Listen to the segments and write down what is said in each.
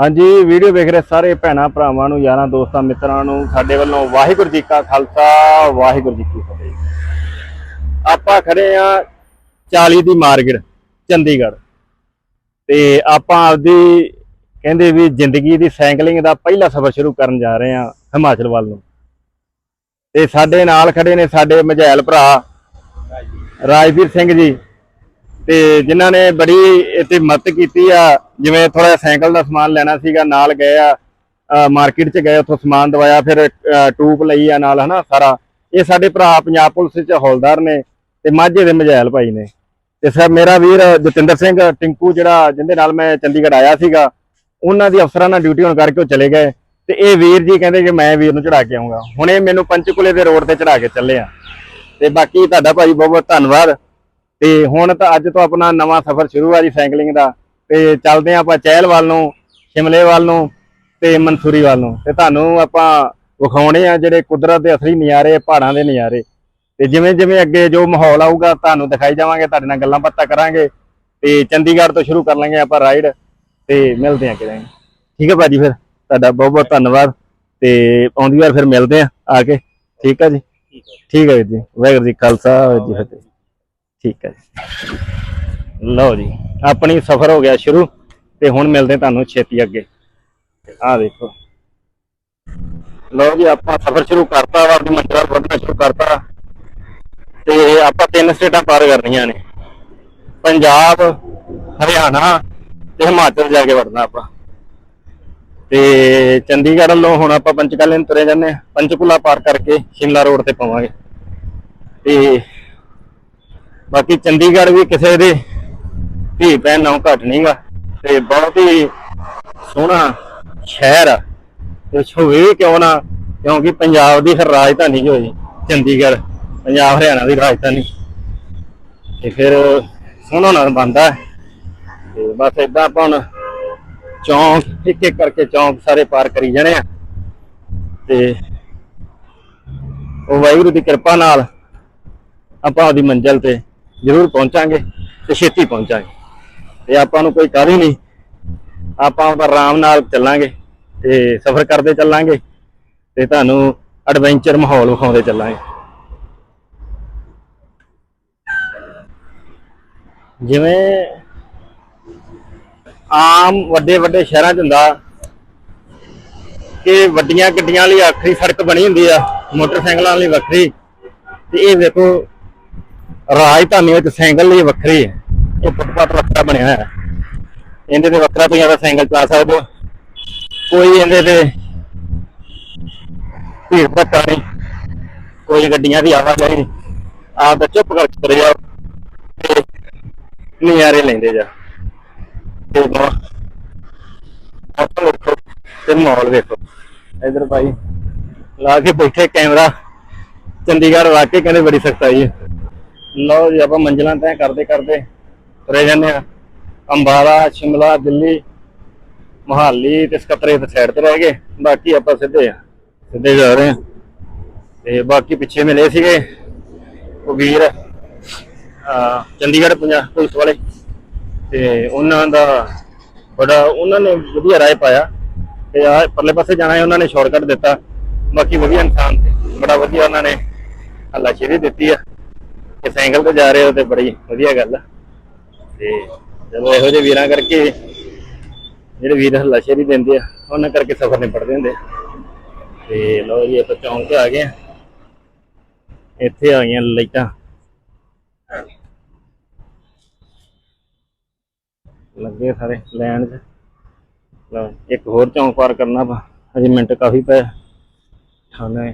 ਹਾਂਜੀ, ਵੀਡੀਓ ਵੇਖ ਰਹੇ ਸਾਰੇ ਭੈਣਾਂ, ਭਰਾਵਾਂ ਨੂੰ, ਯਾਰਾਂ, ਦੋਸਤਾਂ, ਮਿੱਤਰਾਂ ਨੂੰ, ਸਾਡੇ ਵੱਲੋਂ ਵਾਹਿਗੁਰੂ ਜੀ ਕਾ ਖਾਲਸਾ, ਵਾਹਿਗੁਰੂ ਜੀ ਕੀ ਫਤਿਹ। ਆਪਾਂ ਖੜੇ ਆ 40 ਦੀ ਮਾਰਕੀਟ, ਚੰਡੀਗੜ੍ਹ। ਤੇ ਆਪਾਂ ਆਪਦੀ ਕਹਿੰਦੇ ਵੀ ਜ਼ਿੰਦਗੀ ਦੀ ਸਾਈਕਲਿੰਗ ਦਾ ਪਹਿਲਾ ਸਫ਼ਰ ਸ਼ੁਰੂ ਕਰਨ ਜਾ ਰਹੇ ਆ ਹਿਮਾਚਲ ਵੱਲ ਨੂੰ। ਤੇ ਸਾਡੇ ਨਾਲ ਖੜੇ ਨੇ ਸਾਡੇ ਮਝੈਲ ਭਰਾ, ਰਾਜਵੀਰ ਸਿੰਘ ਜੀ। ਤੇ ਜਿਨ੍ਹਾਂ ਨੇ ਬੜੀ ਇੱਥੇ ਮਦਦ ਕੀਤੀ ਆ, ਜਿਵੇਂ ਥੋੜਾ ਸਾਈਕਲ ਦਾ ਸਮਾਨ ਲੈਣਾ ਸੀਗਾ, ਨਾਲ ਗਏ ਆ ਮਾਰਕੀਟ 'ਚ ਗਏ, ਉੱਥੋਂ ਸਮਾਨ ਦਵਾਇਆ, ਫਿਰ ਟੂਪ ਲਈ ਆ ਨਾਲ, ਹਨਾ, ਸਾਰਾ। ਇਹ ਸਾਡੇ ਭਰਾ ਪੰਜਾਬ ਪੁਲਿਸ 'ਚ ਹੌਲਦਾਰ ਨੇ ਤੇ ਮਾਝੇ ਦੇ ਮਜੈਲ ਭਾਈ ਨੇ। ਤੇ ਸਰ, ਮੇਰਾ ਵੀਰ ਜਤਿੰਦਰ ਸਿੰਘ ਟਿੰਕੂ ਜਿਹੜਾ, ਜਿੰਦੇ ਨਾਲ ਮੈਂ ਚੰਡੀਗੜ੍ਹ ਆਇਆ ਸੀਗਾ, ਉਹਨਾਂ ਦੀ ਅਫਸਰਾਂ ਨਾਲ ਡਿਊਟੀ ਹੋਣ ਕਰਕੇ ਉਹ ਚਲੇ ਗਏ। ਤੇ ਇਹ ਵੀਰ ਜੀ ਕਹਿੰਦੇ ਕਿ ਮੈਂ ਵੀਰ ਨੂੰ ਚੜਾ ਕੇ ਆਉਂਗਾ ਇਹ ਮੈਨੂੰ ਪੰਚਕੁਲੇ ਦੇ ਰੋਡ ਤੇ ਚੜਾ ਕੇ ਚੱਲੇ ਆ। ਤੇ ਬਾਕੀ ਤੁਹਾਡਾ ਭਾਈ ਬਹੁਤ ਬਹੁਤ ਧੰਨਵਾਦ। ਤੇ ਹੁਣ ਤਾਂ ਅੱਜ ਤੋਂ ਆਪਣਾ ਨਵਾਂ ਸਫ਼ਰ ਸ਼ੁਰੂ ਆ ਜੀ ਸਾਈਕਲਿੰਗ ਦਾ। ਤੇ ਚੱਲਦੇ ਆਪਾਂ ਚਹਿਲ ਵੱਲ ਨੂੰ ਸ਼ਿਮਲੇ ਵੱਲ ਨੂੰ ਤੇ ਮਨਸੂਰੀ ਵੱਲ ਨੂੰ। ਤੇ ਤੁਹਾਨੂੰ ਆਪਾਂ ਵਿਖਾਉਣੇ ਆ ਜਿਹੜੇ ਕੁਦਰਤ ਦੇ ਅਸਲੀ ਨਜ਼ਾਰੇ ਪਹਾੜਾਂ ਦੇ ਨਜ਼ਾਰੇ। ਤੇ ਜਿਵੇਂ ਜਿਵੇਂ ਅੱਗੇ ਜੋ ਮਾਹੌਲ ਆਊਗਾ ਤੁਹਾਨੂੰ ਦਿਖਾਈ ਜਾਵਾਂਗੇ ਤੁਹਾਡੇ ਨਾਲ ਗੱਲਾਂ ਬਾਤਾਂ ਕਰਾਂਗੇ। ਤੇ ਚੰਡੀਗੜ੍ਹ ਤੋਂ ਸ਼ੁਰੂ ਕਰ ਲਾਂਗੇ ਆਪਾਂ ਰਾਈਡ ਤੇ ਮਿਲਦੇ ਆ ਕਿਤੇ। ਠੀਕ ਹੈ ਭਾਜੀ ਫਿਰ ਤੁਹਾਡਾ ਬਹੁਤ ਬਹੁਤ ਧੰਨਵਾਦ। ਤੇ ਆਉਂਦੀ ਵਾਰ ਫਿਰ ਮਿਲਦੇ ਆ ਆ ਕੇ। ਠੀਕ ਹੈ ਜੀ। ਠੀਕ ਹੈ। ਵੀਰ ਜੀ। ਵਾਹਿਗੁਰੂ ਜੀ ਖਾਲਸਾ ਜੀ ਫਤਿਹ। ਠੀਕ ਹੈ ਜੀ। ਲਓ ਜੀ, ਆਪਣੀ ਸਫ਼ਰ ਹੋ ਗਿਆ ਸ਼ੁਰੂ ਤੇ ਹੁਣ ਮਿਲਦੇ ਤੁਹਾਨੂੰ ਛੇਤੀ ਅੱਗੇ। ਆਹ ਦੇਖੋ। ਲਓ ਜੀ, ਆਪਾਂ ਸਫ਼ਰ ਸ਼ੁਰੂ ਕਰਤਾ ਵਾ ਆਪਣੀ ਮੰਜ਼ਿਲ ਵਧਣਾ ਸ਼ੁਰੂ ਕਰਤਾ। ਤੇ ਆਪਾਂ ਤਿੰਨ ਸਟੇਟਾਂ ਪਾਰ ਕਰਨੀਆਂ ਨੇ। ਪੰਜਾਬ, ਹਰਿਆਣਾ ਤੇ ਹਿਮਾਚਲ ਜਾ ਕੇ ਵੜਨਾ ਆਪਾਂ। ਤੇ ਚੰਡੀਗੜ੍ਹ ਵੱਲੋਂ ਹੁਣ ਆਪਾਂ ਪੰਚਕੂਲੇ ਨੂੰ ਤੁਰੇ ਜਾਂਦੇ ਹਾਂ। ਪੰਚਕੂਲਾ ਪਾਰ ਕਰਕੇ ਸ਼ਿਮਲਾ ਰੋਡ ਤੇ ਪਾਵਾਂਗੇ। ਤੇ ਬਾਕੀ ਚੰਡੀਗੜ੍ਹ ਵੀ ਕਿਸੇ ਦੇ ਧੀ ਭੈਣ ਨਾਲੋਂ ਘੱਟ ਨਹੀਂਗਾ ਤੇ ਬਹੁਤ ਹੀ ਸੋਹਣਾ ਸ਼ਹਿਰ ਆ। ਤੇ ਹੋਵੇ ਕਿਉਂ ਨਾ, ਕਿਉਂਕਿ ਪੰਜਾਬ ਦੀ ਫਿਰ ਰਾਜਧਾਨੀ ਜੋ ਹੋਈ ਚੰਡੀਗੜ੍ਹ, ਪੰਜਾਬ ਹਰਿਆਣਾ ਦੀ ਰਾਜਧਾਨੀ। ਤੇ ਫਿਰ ਸੋਹਣਾ ਨਾਲ ਬੰਦਾ ਤੇ ਬਸ ਇਦਾਂ ਆਪਾਂ ਹੁਣ ਚੌਂਕ, ਇੱਕ ਇੱਕ ਕਰਕੇ ਚੌਂਕ ਸਾਰੇ ਪਾਰ ਕਰੀ ਜਾਣੇ ਆ। ਤੇ ਉਹ ਵਾਹਿਗੁਰੂ ਦੀ ਕਿਰਪਾ ਨਾਲ ਆਪਾਂ ਉਹਦੀ ਮੰਜ਼ਿਲ ਤੇ ਜ਼ਰੂਰ ਪਹੁੰਚਾਂਗੇ ਤੇ ਛੇਤੀ ਪਹੁੰਚਾਂਗੇ। ਤੇ ਆਪਾਂ ਨੂੰ ਕੋਈ ਕਾਹਲੀ ਨਹੀਂ। ਆਪਾਂ ਆਰਾਮ ਨਾਲ ਚੱਲਾਂਗੇ ਤੇ ਸਫ਼ਰ ਕਰਦੇ ਚੱਲਾਂਗੇ ਤੇ ਤੁਹਾਨੂੰ ਐਡਵੈਂਚਰ ਮਾਹੌਲ ਵਿਖਾਉਂਦੇ ਚੱਲਾਂਗੇ। ਜਿਵੇਂ ਆਮ ਵੱਡੇ ਵੱਡੇ ਸ਼ਹਿਰਾਂ 'ਚ ਹੁੰਦਾ ਕਿ ਵੱਡੀਆਂ ਗੱਡੀਆਂ ਲਈ ਆਖਰੀ ਸੜਕ ਬਣੀ ਹੁੰਦੀ ਆ, ਮੋਟਰਸਾਈਕਲਾਂ ਲਈ ਵੱਖਰੀ। ਤੇ ਇਹ ਵੇਖੋ ਰਾਜਧਾਨੀ ਵਿੱਚ ਸਾਈਕਲ ਲਈ ਵੱਖਰੀ ਹੈ। ਇਹ ਫੁੱਟਪਾਥ ਵੱਖਰਾ ਬਣਿਆ ਹੋਇਆ ਹੈ। ਇਹਦੇ ਤੇ ਵੱਖਰਾ ਤੁਸੀਂ ਆਪਣਾ ਸਾਈਕਲ ਚਲਾ ਸਕਦੇ ਹੋ। ਕੋਈ ਇਹਦੇ ਤੇ ਭੀੜ ਭੱਟਾ ਨਹੀਂ। ਕੋਈ ਗੱਡੀਆਂ ਦੀ ਆਵਾਜਾਈ ਨਹੀਂ। ਆਪ ਤਾਂ ਚੁੱਪ ਕਰਕੇ ਤੁਰ ਜਾਓ ਤੇ ਨਜ਼ਾਰੇ ਲੈਂਦੇ ਜਾ ਤੇ ਆਪਾਂ ਵੇਖੋ ਤੇ ਮਾਹੌਲ ਵੇਖੋ। ਇਧਰ ਭਾਈ ਲਾ ਕੇ ਬੈਠੇ ਕੈਮਰਾ ਚੰਡੀਗੜ੍ਹ ਲਾ ਕੇ ਕਹਿੰਦੇ ਬੜੀ ਸਖਤਾਈ ਹੈ। ਲਓ ਜੀ, ਆਪਾਂ ਮੰਜ਼ਿਲਾਂ ਤੈਅ ਕਰਦੇ ਕਰਦੇ ਤੁਰੇ ਜਾਂਦੇ ਆ ਅੰਬਾਲਾ, ਸ਼ਿਮਲਾ, ਦਿੱਲੀ, ਮੋਹਾਲੀ ਤੇ ਸਕੱਤਰੇ ਤੇ ਸਾਈਡ ਤੇ ਰਹਿ ਗਏ। ਬਾਕੀ ਆਪਾਂ ਸਿੱਧੇ ਆ ਸਿੱਧੇ ਜਾ ਰਹੇ ਆ ਤੇ ਬਾਕੀ ਪਿੱਛੇ ਮਿਲੇ ਸੀਗੇ ਉਹ ਵੀਰ ਚੰਡੀਗੜ੍ਹ ਪੰਜਾਬ ਪੁਲਿਸ ਵਾਲੇ। ਤੇ ਉਹਨਾਂ ਦਾ ਬੜਾ, ਉਹਨਾਂ ਨੇ ਵਧੀਆ ਰਾਏ ਪਾਇਆ। ਤੇ ਆ ਪਰਲੇ ਪਾਸੇ ਜਾਣਾ ਹੈ, ਉਹਨਾਂ ਨੇ ਸ਼ਾਰਟਕਟ ਦਿੱਤਾ। ਬਾਕੀ ਵਧੀਆ ਇਨਸਾਨ ਤੇ ਬੜਾ ਵਧੀਆ ਉਹਨਾਂ ਨੇ ਹੱਲਾਸ਼ੇਰੀ ਦਿੱਤੀ ਆ। ਕਿ ਸਾਈਕਲ ਤੇ ਜਾ ਰਹੇ ਹੋ ਤੇ ਬੜੀ ਵਧੀਆ ਗੱਲ ਆ। ਤੇ ਜਦੋਂ ਇਹੋ ਜਿਹੇ ਵੀਰਾਂ ਕਰਕੇ ਜਿਹੜੇ ਵੀਰ ਹੱਲਾਸ਼ੇਰੀ ਦਿੰਦੇ ਆ, ਉਹਨਾਂ ਕਰਕੇ ਸਫ਼ਰ ਨਿਬੜਦੇ ਹੁੰਦੇ ਤੇ ਲੋ ਜੀ, ਆਪਾਂ ਚੌਂਕ ਤੇ ਆ ਗਏ ਆ ਇੱਥੇ ਆ ਗਈਆਂ ਲਾਈਟਾਂ। ਲੱਗੇ ਸਾਰੇ ਲੈਣ 'ਚ। ਲਓ, ਇੱਕ ਹੋਰ ਚੌਂਕ ਪਾਰ ਕਰਨਾ ਵਾ। ਅਜੇ ਮਿੰਟ ਕਾਫੀ ਪਏ ਠਾਣੇ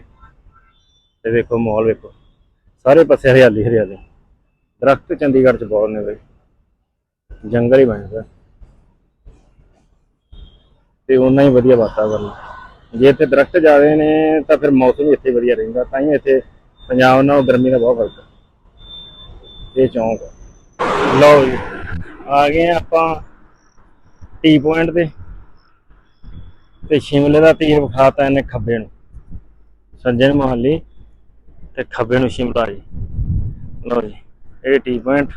ਤੇ ਵੇਖੋ ਮਾਹੌਲ ਵੇਖੋ। ਸਾਰੇ ਪਾਸੇ ਹਰਿਆਲੀ ਹਰਿਆਲੀ। ਦਰਖਤ ਚੰਡੀਗੜ੍ਹ 'ਚ ਬਹੁਤ ਨੇ ਬਈ। ਜੰਗਲ ਹੀ ਬਣਦਾ ਤੇ ਉਨਾ ਹੀ ਵਧੀਆ ਵਾਤਾਵਰਨ ਜੇ ਇੱਥੇ ਦਰਖਤ ਜ਼ਿਆਦੇ ਨੇ, ਤਾਂ ਫਿਰ ਮੌਸਮ ਇੱਥੇ ਵਧੀਆ ਰਹਿੰਦਾ ਤਾਂ ਹੀ ਇੱਥੇ ਪੰਜਾਬ ਨਾਲੋਂ ਗਰਮੀ ਦਾ ਬਹੁਤ ਫ਼ਰਕ ਹੈ ਇਹ ਚੌਂਕ ਲਓ ਜੀ, ਆ ਗਏ ਆਪਾਂ ਟੀ ਪੁਆਇੰਟ ਤੇ। ਤੇ ਸ਼ਿਮਲੇ ਦਾ ਤੀਰ ਵਿਖਾਤਾ ਇਹਨੇ ਖੱਬੇ ਨੂੰ। ਸੱਜਣ ਨੂੰ ਮੋਹਾਲੀ। ਤੇ ਖੱਬੇ ਨੂੰ ਸ਼ਿਮਲਾ ਜੀ। ਲਓ ਜੀ, ਇਹ ਟੀ ਪੁਆਇੰਟ।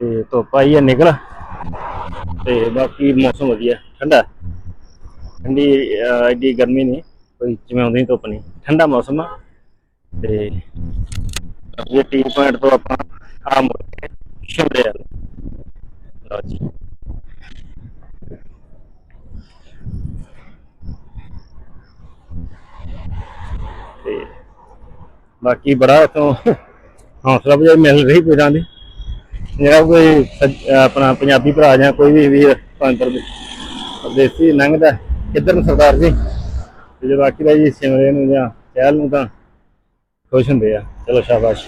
ਤੇ ਧੁੱਪ ਆਈ ਹੈ, ਨਿਕਲ। ਤੇ ਬਾਕੀ ਮੌਸਮ ਵਧੀਆ, ਠੰਡਾ। ਠੰਡੀ ਐਡੀ ਗਰਮੀ ਨਹੀਂ, ਕੋਈ ਜਿਵੇਂ ਆਉਂਦੀ ਧੁੱਪ ਨਹੀਂ। ਠੰਡਾ ਮੌਸਮ ਆ। ਤੇ ਇਹ ਟੀ ਪੁਆਇੰਟ ਤੋਂ ਆਪਾਂ ਆ ਮੁੜ ਕੇ ਸ਼ਿਮਲੇ ਵੱਲ। ਲਓ ਜੀ ਤੇ ਬਾਕੀ ਬੜਾ ਇਥੋਂ ਹੌਸਲਾ ਵਜਾਈ ਮਿਲ ਰਹੀ ਪੀਰਾਂ ਦੀ। ਜਿਹੜਾ ਕੋਈ ਆਪਣਾ ਪੰਜਾਬੀ ਭਰਾ ਜਾਂ ਕੋਈ ਵੀ ਵੀਰ ਪੰਤਰ ਪਰਦੇਸੀ ਲੰਘਦਾ ਕਿੱਧਰ ਨੂੰ ਸਰਦਾਰ ਜੀ। ਜੇ ਬਾਕੀ ਦਾ ਜੀ ਸਿਮਰੇ ਨੂੰ ਜਾਂ ਚਹਿਲ ਨੂੰ ਤਾਂ ਖੁਸ਼ ਹੁੰਦੇ ਆ। ਚਲੋ ਸ਼ਾਬਾਸ਼।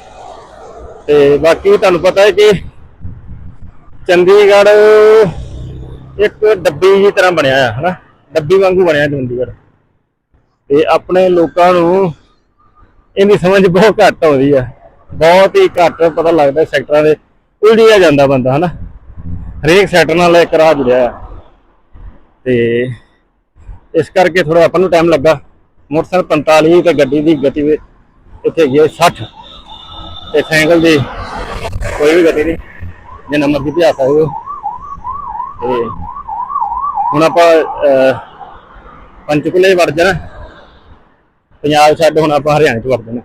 ਤੇ ਬਾਕੀ ਤੁਹਾਨੂੰ ਪਤਾ ਹੈ ਕਿ ਚੰਡੀਗੜ੍ਹ ਇੱਕ ਡੱਬੀ ਦੀ ਤਰ੍ਹਾਂ ਬਣਿਆ ਆ, ਹਨਾ? ਡੱਬੀ ਵਾਂਗੂ ਬਣਿਆ ਚੰਡੀਗੜ੍ਹ। ਤੇ ਆਪਣੇ ਲੋਕਾਂ ਨੂੰ ਇਹਦੀ ਸਮਝ ਬਹੁਤ ਘੱਟ ਆਉਂਦੀ ਆ। ਬਹੁਤ ਹੀ ਘੱਟ ਪਤਾ ਲੱਗਦਾ ਸੈਕਟਰਾਂ ਦੇ। ਉਲਝਿਆ ਜਾਂਦਾ ਬੰਦਾ, ਹਨਾ? ਹਰੇਕ ਸੈਕਟਰ ਨਾਲ ਇੱਕ ਰਾਹ ਜੁੜਿਆ ਤੇ ਇਸ ਕਰਕੇ ਥੋੜਾ ਆਪਾਂ ਨੂੰ ਟਾਈਮ ਲੱਗਾ। ਮੋਟਰਸਾਈਕਲ 45 ਤੇ ਗੱਡੀ ਦੀ ਗਤੀ ਵੀ ਇੱਥੇ ਹੈਗੀ ਹੈ 60 ਤੇ ਸਾਈਕਲ ਦੀ ਕੋਈ ਵੀ ਗਤੀ ਨਹੀਂ। ਜਿੰਨਾ ਮਰਜ਼ੀ ਭਜਾ ਸਕਦੇ ਹੋ ਤੇ ਹੁਣ ਆਪਾਂ ਪੰਚਕੁਲੇ ਪੰਚਕੂਲੇ ਵੜ ਜਾਣਾ। ਪੰਜਾਬ ਛੱਡ ਹੁਣ ਆਪਾਂ ਹਰਿਆਣੇ ਚ ਵੜ ਜਾਣਾ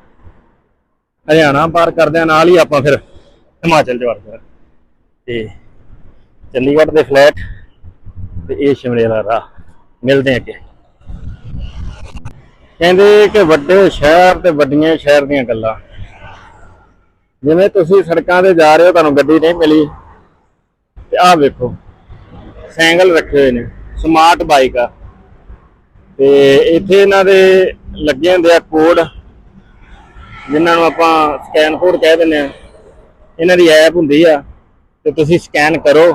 ਹਰਿਆਣਾ ਪਾਰ ਕਰਦੇ ਆ, ਨਾਲ ਹੀ ਆਪਾਂ ਫਿਰ ਹਿਮਾਚਲ ਚ ਵੜ ਜਾਣਾ ਤੇ ਚੰਡੀਗੜ੍ਹ ਦੇ ਫਲੈਟ ਤੇ ਇਹ ਸ਼ਿਮਲੇ ਦਾ ਰਾਹ। ਮਿਲਦੇ ਆ ਅੱਗੇ। ਕਹਿੰਦੇ ਕਿ ਵੱਡੇ ਸ਼ਹਿਰ ਤੇ ਵੱਡੀਆਂ ਸ਼ਹਿਰ ਦੀਆਂ ਗੱਲਾਂ। ਜਿਵੇਂ ਤੁਸੀਂ ਸੜਕਾਂ ਤੇ ਜਾ ਰਹੇ ਹੋ, ਤੁਹਾਨੂੰ ਗੱਡੀ ਨਹੀਂ ਮਿਲੀ। ਤੇ ਆਹ ਵੇਖੋ, ਸਾਈਕਲ ਰੱਖੇ ਹੋਏ ਨੇ ਸਮਾਰਟ ਬਾਈਕ ਆ। ਤੇ ਇੱਥੇ ਇਹਨਾਂ ਦੇ ਲੱਗੇ ਹੁੰਦੇ ਆ ਕੋਡ, ਜਿਨ੍ਹਾਂ ਨੂੰ ਆਪਾਂ ਸਕੈਨ ਕੋਡ ਕਹਿ ਦਿੰਦੇ ਆ। ਇਹਨਾਂ ਦੀ ਐਪ ਹੁੰਦੀ ਆ, ਤੇ ਤੁਸੀਂ ਸਕੈਨ ਕਰੋ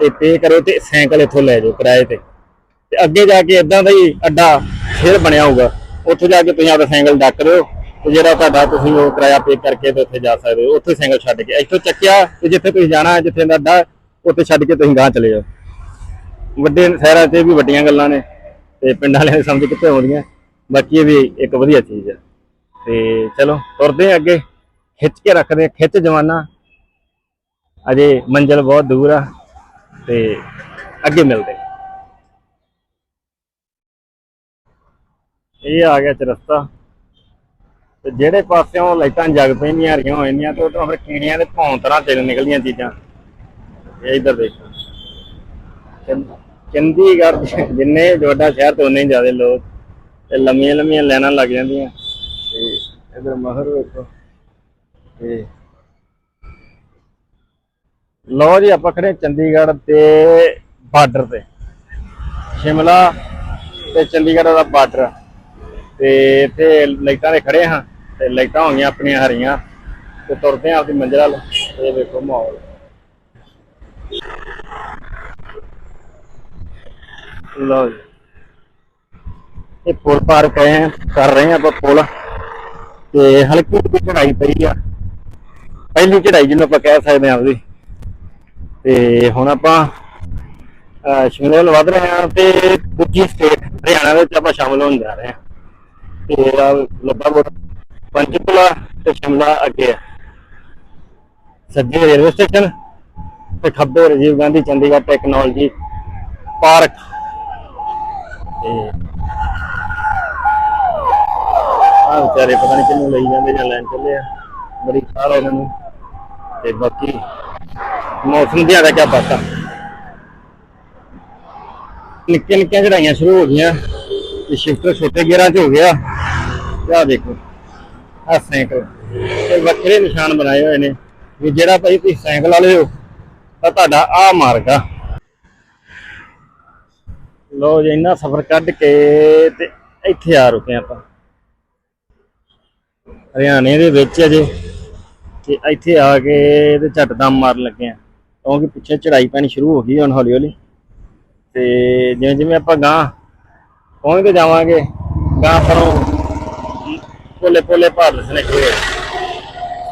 ਤੇ ਪੇ ਕਰੋ ਤੇ ਸਾਈਕਲ ਇੱਥੋਂ ਲੈ ਜਾਓ ਕਿਰਾਏ ਤੇ। ਤੇ ਅੱਗੇ ਜਾ ਕੇ ਇਦਾਂ ਦਾ ਹੀ ਅੱਡਾ ਫਿਰ ਬਣਿਆ ਹੋਊਗਾ। ਉੱਥੇ ਜਾ ਕੇ ਤੁਸੀਂ ਆਪਦਾ ਸਾਈਕਲ ਡੱਕ ਦਿਓ ਤੇ ਜਿਹੜਾ ਤੁਹਾਡਾ ਤੁਸੀਂ ਉਹ ਕਿਰਾਇਆ ਪੇ ਕਰਕੇ ਤੇ ਉੱਥੇ ਜਾ ਸਕਦੇ ਹੋ। ਉੱਥੇ ਸਾਈਕਲ ਛੱਡ ਕੇ। ਇੱਥੋਂ ਚੱਕਿਆ ਤੇ ਜਿੱਥੇ ਤੁਸੀਂ ਜਾਣਾ ਜਿੱਥੇ ਦਾ ਅੱਡਾ, ਉੱਥੇ ਛੱਡ ਕੇ ਤੁਸੀਂ ਗਾਂ ਚਲੇ ਜਾਓ। ਵੱਡੇ ਸ਼ਹਿਰਾਂ 'ਚ ਵੀ ਵੱਡੀਆਂ ਗੱਲਾਂ ਨੇ ਤੇ ਪਿੰਡਾਂ ਵਾਲਿਆਂ ਦੀ ਸਮਝ ਕਿੱਥੇ ਆਉਂਦੀਆਂ। ਬਾਕੀ ਇਹ ਵੀ ਇੱਕ ਵਧੀਆ ਚੀਜ਼ ਹੈ। ਤੇ ਚਲੋ ਤੁਰਦੇ ਹਾਂ ਅੱਗੇ। ਖਿੱਚ ਕੇ ਰੱਖਦੇ ਹਾਂ, ਖਿੱਚ ਜਵਾਨਾ। ਅਜੇ ਮੰਜ਼ਿਲ ਬਹੁਤ ਦੂਰ ਆ। ਤੇ ਅੱਗੇ ਮਿਲਦੇ ਇਹ ਆ ਗਿਆ ਚਰਸਤਾ ਤੇ ਜਿਹੜੇ ਪਾਸਿਓਂ ਲਾਈਟਾਂ ਜਗ ਪੈਂਦੀਆਂ ਹਰੀਆਂ ਹੋ ਜਾਂਦੀਆਂ ਤੇ ਉਧਰੋਂ ਫਿਰ ਕੀੜੀਆਂ ਦੇ ਭੌਂ ਤਰ੍ਹਾਂ ਚੱਲ ਨਿਕਲਦੀਆਂ ਚੀਜ਼ਾਂ। ਇਹ ਇਧਰ ਦੇਖੋ। ਚੰਡੀਗੜ੍ਹ ਜਿੰਨੇ ਵੱਡਾ ਸ਼ਹਿਰ ਤੋਂ ਉਨੇ ਹੀ ਜ਼ਿਆਦਾ ਲੋਕ। ਤੇ ਲੰਮੀਆਂ ਲੰਮੀਆਂ ਲਾਈਨਾਂ ਲੱਗ ਜਾਂਦੀਆਂ। ਤੇ ਇਧਰ ਮਹਰ ਵੇਖੋ। ਤੇ ਲੋ ਜੀ, ਆਪਾਂ ਖੜੇ ਚੰਡੀਗੜ੍ਹ ਤੇ ਬਾਰਡਰ ਤੇ। ਸ਼ਿਮਲਾ ਤੇ ਚੰਡੀਗੜ੍ਹ ਦਾ ਬਾਰਡਰ। ਤੇ ਇੱਥੇ ਲਾਈਟਾਂ ਦੇ ਖੜੇ ਹਾਂ, ਤੇ ਲਾਈਟਾਂ ਹੋਈਆਂ ਆਪਣੀਆਂ ਹਰੀਆਂ। ਤੇ ਤੁਰਦੇ ਆ ਆਪਣੀ ਮੰਜ਼ਿਲ ਵੱਲ ਇਹ ਵੇਖੋ ਮਾਹੌਲ। ਲਓ ਜੀ। ਇਹ ਪੁਲ ਪਾਰ ਕਰੇ ਕਰ ਰਹੇ ਆ ਆਪਾਂ ਪੁਲ। ਤੇ ਹਲਕੀ ਜਿਹੀ ਚੜਾਈ ਪਈ ਆ। ਪਹਿਲੀ ਚੜਾਈ ਜਿਹਨੂੰ ਆਪਾਂ ਕਹਿ ਸਕਦੇ ਆ ਉਹਦੀ ਤੇ ਹੁਣ ਆਪਾਂ ਸ਼ਿਮਲੇ ਵੱਲ ਵਧ ਰਹੇ ਆ ਤੇ ਦੂਜੀ ਸਟੇਟ ਹਰਿਆਣਾ ਵਿੱਚ ਆਪਾਂ ਸ਼ਾਮਲ ਹੋਣ ਜਾ ਰਹੇ ਆ। ਤੇ ਲੱਭਾ ਬੋਟ ਪੰਚਕੂਲਾ ਤੇ ਸ਼ਿਮਲਾ ਅੱਗੇ ਆ। ਸੱਜੇ ਰੇਲਵੇ ਸਟੇਸ਼ਨ ਤੇ ਖੱਬੇ ਰਾਜੀਵ ਗਾਂਧੀ ਚੰਡੀਗੜ੍ਹ ਟੈਕਨੋਲੋਜੀ ਪਾਰਕ ਤੇ ਆ ਵਿਚਾਰੇ ਪਤਾ ਨਹੀਂ ਕਿੰਨੂੰ ਲਈ ਜਾਂਦੇ ਜਾਂ ਲੈਣ ਚੱਲੇ ਆ। ਬੜੀ ਖਾਲ ਇਹਨਾਂ ਨੂੰ। ਤੇ ਬਾਕੀ ਮੌਸਮ ਦੀਆਂ ਦਾ ਕੀ ਪਤਾ ਨਿੱਕੀਆਂ ਨਿੱਕੀਆਂ ਚੜਾਈਆਂ ਸ਼ੁਰੂ ਹੋ ਗਈਆਂ। ਤੇ ਸ਼ਿਫਟਰ ਛੋਟੇ ਗੇਅਰਾਂ 'ਚ ਹੋ ਗਿਆ। ਤੇ ਦੇਖੋ, ਆਹ ਸਾਈਕਲ। ਤੇ ਵੱਖਰੇ ਨਿਸ਼ਾਨ ਬਣਾਏ ਹੋਏ ਨੇ। ਵੀ ਜਿਹੜਾ ਭਾਈ ਤੁਸੀਂ ਸਾਈਕਲ ਵਾਲੇ ਹੋ, ਤਾਂ ਤੁਹਾਡਾ ਆ ਮਾਰਗ ਆ। ਲੋ ਜੀ, ਇੰਨਾ ਸਫ਼ਰ ਕੱਢ ਕੇ ਤੇ ਇੱਥੇ ਆ ਰੁਕੇ ਆਪਾਂ। ਹਰਿਆਣੇ ਦੇ ਵਿੱਚ ਅਜੇ ਤੇ ਇੱਥੇ ਆ ਕੇ ਤੇ ਝੱਟ ਦਮ ਮਾਰਨ ਲੱਗੇ ਆ। ਕਿਉਂਕਿ ਪਿੱਛੇ ਚੜਾਈ ਪੈਣੀ ਸ਼ੁਰੂ ਹੋ ਗਈ ਹੁਣ ਹੌਲੀ ਹੌਲੀ ਤੇ ਜਿਵੇਂ ਜਿਵੇਂ ਆਪਾਂ ਗਾਂ ਪਹੁੰਚਦੇ ਜਾਵਾਂਗੇ ਗਾਂ ਪਰੋਂ ਪੋਲੇ ਪੋਲੇ ਭਾਰ ਲਸਣੇ ਹੋਏ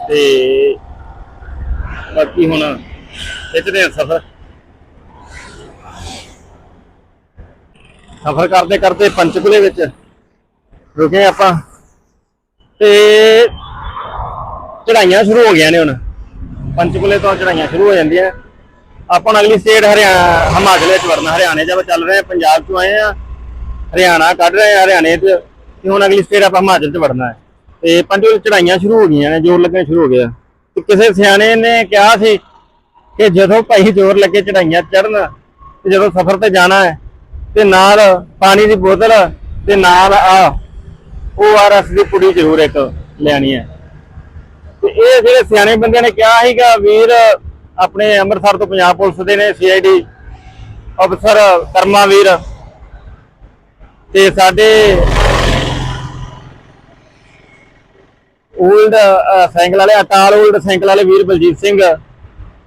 ਤੇ ਬਾਕੀ ਹੁਣ ਖਿੱਚਦੇ ਆ ਸਫ਼ਰ। ਸਫ਼ਰ ਕਰਦੇ ਕਰਦੇ ਪੰਚਕੂਲੇ ਵਿੱਚ ਰੁਕੇ ਆਪਾਂ। ਤੇ ਚੜਾਈਆਂ ਸ਼ੁਰੂ ਹੋ ਗਈਆਂ ਨੇ ਹੁਣ। ਪੰਚਕੁਲੇ ਤੋਂ ਚੜਾਈਆਂ ਸ਼ੁਰੂ ਹੋ ਜਾਂਦੀਆਂ ਆਪਾਂ ਅਗਲੀ ਸਟੇਟ ਹਰਿਆਣਾ ਹਿਮਾਚਲ ਚ ਵੜਨਾ, ਹਰਿਆਣੇ ਚ ਆਪਾਂ ਚੱਲ ਰਹੇ ਆ ਪੰਜਾਬ ਤੋਂ ਆਏ ਆ ਹਰਿਆਣਾ ਕੱਢ ਰਹੇ ਆ ਹਰਿਆਣੇ ਚ। ਤੇ ਹੁਣ ਅਗਲੀ ਸਟੇਟ ਆਪਾਂ ਹਿਮਾਚਲ ਚ ਵੜਨਾ ਹੈ। ਤੇ ਪੰਜੋ ਚੜਾਈਆਂ ਸ਼ੁਰੂ ਹੋ ਗਈਆਂ ਨੇ, ਜੋਰ ਲੱਗਣਾ ਸ਼ੁਰੂ ਹੋ ਗਿਆ ਤੇ ਕਿਸੇ ਸਿਆਣੇ ਨੇ ਕਿਹਾ ਸੀ ਕਿ ਜਦੋਂ ਭਾਈ ਜ਼ੋਰ ਲੱਗੇ ਚੜਾਈਆਂ ਚੜਨ ਤੇ ਜਦੋਂ ਸਫ਼ਰ ਤੇ ਜਾਣਾ ਹੈ, ਤੇ ਨਾਲ ਪਾਣੀ ਦੀ ਬੋਤਲ, ਤੇ ਨਾਲ ਆ। ਓਆਰਐਸ ਦੀ ਪੁੜੀ ਜ਼ਰੂਰ ਇੱਕ ਲੈਣੀ ਹੈ। ਤੇ ਇਹ ਜਿਹੜੇ ਸਿਆਣੇ ਬੰਦਿਆਂ ਨੇ ਕਿਹਾ ਸੀਗਾ, ਵੀਰ ਆਪਣੇ ਅੰਮ੍ਰਿਤਸਰ ਤੋਂ ਪੰਜਾਬ ਪੁਲਿਸ ਦੇ ਨੇ ਸੀਆਈਡੀ ਅਫਸਰ ਕਰਮਾ ਵੀਰ। ਤੇ ਸਾਡੇ 올ਡ ਸਾਈਕਲ ਵਾਲੇ ਅਟਾਲ 올ਡ ਸਾਈਕਲ ਵਾਲੇ ਵੀਰ ਬਲਜੀਤ ਸਿੰਘ